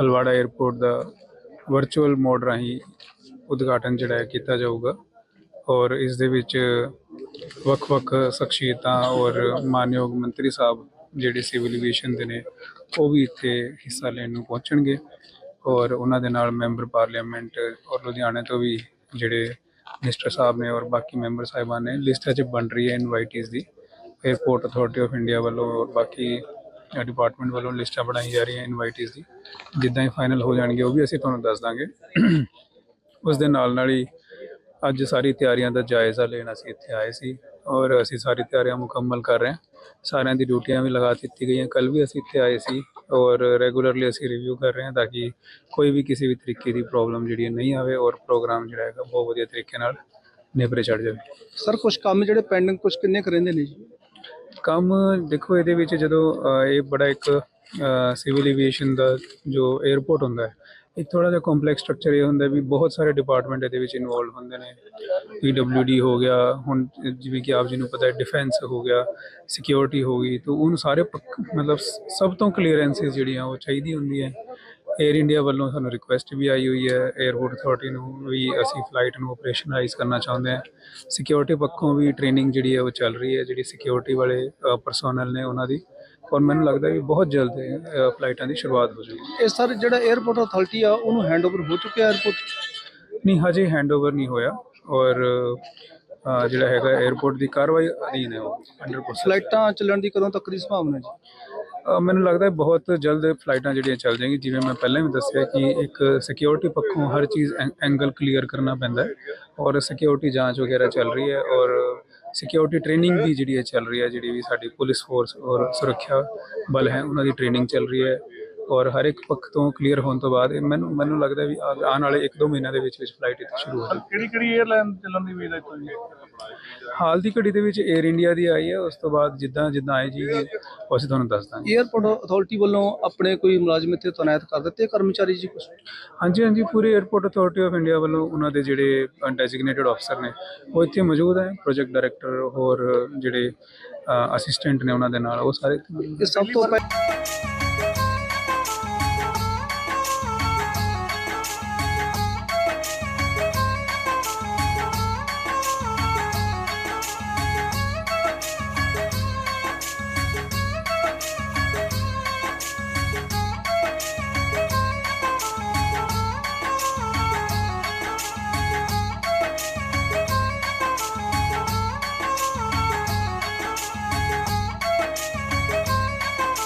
ਹਲਵਾੜਾ 에ਅਰਪੋਰਟ ਦਾ ਵਰਚੁਅਲ ਮੋਡ ਰਾਹੀਂ ਉਦਘਾਟਨ ਜਿਹੜਾ ਹੈ ਕੀਤਾ ਜਾਊਗਾ। ਔਰ ਇਸ ਦੇ ਵਿੱਚ ਵੱਖ-ਵੱਖ ਸ਼ਖਸੀਅਤਾਂ ਔਰ ਮਾਨਯੋਗ ਮੰਤਰੀ ਸਾਹਿਬ ਜਿਹੜੇ ਸਿਵਲ ਐਵੀਏਸ਼ਨ ਦੇ ਨੇ, ਉਹ ਵੀ ਇੱਥੇ ਹਿੱਸਾ ਲੈਣ ਨੂੰ ਪਹੁੰਚਣਗੇ ਔਰ ਉਹਨਾਂ ਦੇ ਨਾਲ ਮੈਂਬਰ ਪਾਰਲੀਮੈਂਟ ਔਰ ਲੁਧਿਆਣੇ ਤੋਂ ਵੀ ਜਿਹੜੇ ਮਿਨਿਸਟਰ ਸਾਹਿਬ ਨੇ ਔਰ ਬਾਕੀ ਮੈਂਬਰ ਸਾਹਿਬਾਨ ਨੇ, ਲਿਸਟ ਅਜੇ ਬਣ ਰਹੀ ਹੈ ਇਨਵਾਈਟੀਜ਼ ਦੀ। 에ਅਰਪੋਰਟ ਅਥਾਰਟੀ ਆਫ ਇੰਡੀਆ ਵੱਲੋਂ ਔਰ ਬਾਕੀ ਡਿਪਾਰਟਮੈਂਟ ਵੱਲੋਂ ਲਿਸਟਾਂ ਬਣਾਈ ਜਾ ਰਹੀਆਂ ਇਨਵਾਈਟੀਜ਼ ਦੀ। ਜਿੱਦਾਂ ਹੀ ਫਾਈਨਲ ਹੋ ਜਾਣਗੇ, ਉਹ ਵੀ ਅਸੀਂ ਤੁਹਾਨੂੰ ਦੱਸ ਦਾਂਗੇ। ਉਸ ਦੇ ਨਾਲ ਨਾਲ ਹੀ ਅੱਜ ਸਾਰੀ ਤਿਆਰੀਆਂ ਦਾ ਜਾਇਜ਼ਾ ਲੈਣ ਅਸੀਂ ਇੱਥੇ ਆਏ ਸੀ ਔਰ ਅਸੀਂ ਸਾਰੀ ਤਿਆਰੀਆਂ ਮੁਕੰਮਲ ਕਰ ਰਹੇ ਹਾਂ। ਸਾਰਿਆਂ ਦੀ ਡਿਊਟੀਆਂ ਵੀ ਲਗਾ ਦਿੱਤੀ ਗਈਆਂ। ਕੱਲ ਵੀ ਅਸੀਂ ਇੱਥੇ ਆਏ ਸੀ ਔਰ ਰੈਗੂਲਰਲੀ ਅਸੀਂ ਰਿਵਿਊ ਕਰ ਰਹੇ ਹਾਂ ਤਾਂ ਕਿ ਕੋਈ ਵੀ ਕਿਸੇ ਵੀ ਤਰੀਕੇ ਦੀ ਪ੍ਰੋਬਲਮ ਜਿਹੜੀ ਨਹੀਂ ਆਵੇ ਔਰ ਪ੍ਰੋਗਰਾਮ ਜਿਹੜਾ ਹੈਗਾ ਬਹੁਤ ਵਧੀਆ ਤਰੀਕੇ ਨਾਲ ਨੇਪਰੇ ਚੜ ਜਾਵੇ। ਸਰ ਕੁਝ ਕੰਮ ਜਿਹੜੇ ਪੈਂਡਿੰਗ ਕੁਝ ਕਿੰਨੇ ਕੁ ਰਹਿੰਦੇ ਨੇ ਜੀ? ਕੰਮ ਦੇਖੋ ਇਹਦੇ ਵਿੱਚ ਜਦੋਂ ਇਹ ਬੜਾ ਇੱਕ ਸਿਵਲ ਐਵੀਏਸ਼ਨ ਦਾ ਜੋ 에ਅਰਪੋਰਟ ਹੁੰਦਾ ਹੈ ਇੱਕ ਥੋੜਾ ਜਿਹਾ ਕੰਪਲੈਕਸ ਸਟਰਕਚਰ ਇਹ ਹੁੰਦਾ ਵੀ ਬਹੁਤ ਸਾਰੇ ਡਿਪਾਰਟਮੈਂਟ ਇਹਦੇ ਵਿੱਚ ਇਨਵੋਲਵ ਹੁੰਦੇ ਨੇ। ਪੀਡਬਲਯੂਡੀ ਹੋ ਗਿਆ, ਹੁਣ ਜਿਵੇਂ ਕਿ ਆਪ ਜੀ ਨੂੰ ਪਤਾ ਹੈ ਡਿਫੈਂਸ ਹੋ ਗਿਆ ਸਿਕਿਉਰਿਟੀ ਹੋ ਗਈ, ਤਾਂ ਉਹਨੂੰ ਸਾਰੇ ਪੱਕ- ਮਤਲਬ ਸਭ ਤੋਂ ਕਲੀਅਰੈਂਸਿਸ ਜਿਹੜੀਆਂ ਉਹ ਚਾਹੀਦੀ ਹੁੰਦੀ ਹੈ 에ਅਰ ਇੰਡੀਆ ਵੱਲੋਂ ਸਾਨੂੰ ਰਿਕੁਐਸਟ ਵੀ ਆਈ ਹੋਈ ਹੈ 에ਅਰਪੋਰਟ ਅਥਾਰਟੀ ਨੂੰ ਵੀ ਅਸੀਂ ਫਲਾਈਟ ਨੂੰ ਆਪਰੇਸ਼ਨਲਾਈਜ਼ ਕਰਨਾ ਚਾਹੁੰਦੇ ਹਾਂ। ਸਿਕਿਉਰਿਟੀ ਪੱਖੋਂ ਵੀ ਟ੍ਰੇਨਿੰਗ ਜਿਹੜੀ ਹੈ ਉਹ ਚੱਲ ਰਹੀ ਹੈ, ਜਿਹੜੀ ਸਿਕਿਉਰਿਟੀ ਵਾਲੇ ਪਰਸੋਨਲ ਨੇ ਉਹਨਾਂ ਦੀ। ਔਰ ਮੈਨੂੰ ਲੱਗਦਾ ਵੀ ਬਹੁਤ ਜਲਦ ਫਲਾਈਟਾਂ ਦੀ ਸ਼ੁਰੂਆਤ ਹੋ ਜਾਏਗੀ ਇਸ ਸਰ ਜਿਹੜਾ 에어ਪੋਰਟ ਅਥਾਰਟੀ ਆ ਉਹਨੂੰ ਹੈਂਡਓਵਰ ਹੋ ਚੁੱਕਿਆ 에어ਪੋਰਟ ਨਹੀਂ ਹਜੇ ਹੈਂਡਓਵਰ ਨਹੀਂ ਹੋਇਆ। ਔਰ ਜਿਹੜਾ ਹੈਗਾ 에ਅਰਪੋਰਟ ਦੀ ਕਾਰਵਾਈ ਅਧੀਨ ਹੈ ਉਹ 100% ਫਲਾਈਟਾਂ ਚੱਲਣ ਦੀ ਕਦੋਂ ਤੱਕ ਦੀ ਸੰਭਾਵਨਾ ਜੀ? ਮੈਨੂੰ ਲੱਗਦਾ ਹੈ ਬਹੁਤ ਜਲਦ ਫਲਾਈਟਾਂ ਜਿਹੜੀਆਂ ਚੱਲ ਜਾਣਗੀਆਂ ਜਿਵੇਂ ਮੈਂ ਪਹਿਲਾਂ ਵੀ ਦੱਸਿਆ ਕਿ ਇੱਕ ਸਿਕਿਉਰਿਟੀ ਪੱਖੋਂ ਹਰ ਚੀਜ਼ ਐਂਗਲ ਕਲੀਅਰ ਕਰਨਾ ਪੈਂਦਾ ਹੈ। ਔਰ ਸਿਕਿਉਰਿਟੀ ਜਾਂਚ ਵਗੈਰਾ ਚੱਲ ਰਹੀ ਹੈ। ਔਰ ਸਿਕਿਉਰਿਟੀ ਟ੍ਰੇਨਿੰਗ ਵੀ ਜਿਹੜੀ ਹੈ ਚੱਲ ਰਹੀ ਹੈ, ਜਿਹੜੀ ਵੀ ਸਾਡੀ ਪੁਲਿਸ ਫੋਰਸ ਔਰ ਸੁਰੱਖਿਆ ਬਲ ਹੈ, ਉਹਨਾਂ ਦੀ ਟ੍ਰੇਨਿੰਗ ਚੱਲ ਰਹੀ ਹੈ। ਔਰ ਹਰ ਇੱਕ ਪੱਖ ਤੋਂ ਕਲੀਅਰ ਹੋਣ ਤੋਂ ਬਾਅਦ ਮੈਨੂੰ ਮੈਨੂੰ ਲੱਗਦਾ ਵੀ ਆਉਣ ਵਾਲੇ 1-2 ਮਹੀਨਿਆਂ ਦੇ ਵਿੱਚ ਵਿੱਚ ਫਲਾਈਟ ਇੱਥੇ ਸ਼ੁਰੂ ਹੋ ਜਾਊਗੀ। ਕਿਹੜੀ ਕਿਹੜੀ 에ਅਰਲਾਈਨ ਚੱਲਣ ਦੀ ਉਮੀਦ ਹੈ ਇੱਥੋਂ ਹਾਲ ਦੀ ਘੜੀ ਦੇ ਵਿੱਚ 에ਅਰ ਇੰਡੀਆ ਦੀ ਆਈ ਹੈ ਉਸ ਤੋਂ ਬਾਅਦ ਜਿੱਦਾਂ ਜਿੱਦਾਂ ਆਏ ਜੀ ਅਸੀਂ ਤੁਹਾਨੂੰ ਦੱਸ ਦਾਂਗੇ। ਏਅਰਪੋਰਟ ਅਥਾਰਟੀ ਵੱਲੋਂ ਆਪਣੇ ਕੋਈ ਮੁਲਾਜ਼ਮ ਇੱਥੇ ਤਾਇਨਾਤ ਕਰ ਦਿੱਤੇ ਕਰਮਚਾਰੀ ਜੀ ਕੁਝ ਹਾਂਜੀ ਹਾਂਜੀ ਪੂਰੇ 에ਅਰਪੋਰਟ ਅਥਾਰਟੀ ਆਫ ਇੰਡੀਆ ਵੱਲੋਂ ਉਹਨਾਂ ਦੇ ਜਿਹੜੇ ਡੈਜ਼ਿਗਨੇਟਿਡ ਅਫਸਰ ਨੇ ਉਹ ਇੱਥੇ ਮੌਜੂਦ ਹੈ। ਪ੍ਰੋਜੈਕਟ ਡਾਇਰੈਕਟਰ ਹੋਰ ਜਿਹੜੇ ਅਸਿਸਟੈਂਟ ਨੇ ਉਹਨਾਂ ਦੇ ਨਾਲ ਉਹ ਸਾਰੇ ਇਹ ਸਭ ਤੋਂ ਪਹਿਲਾਂ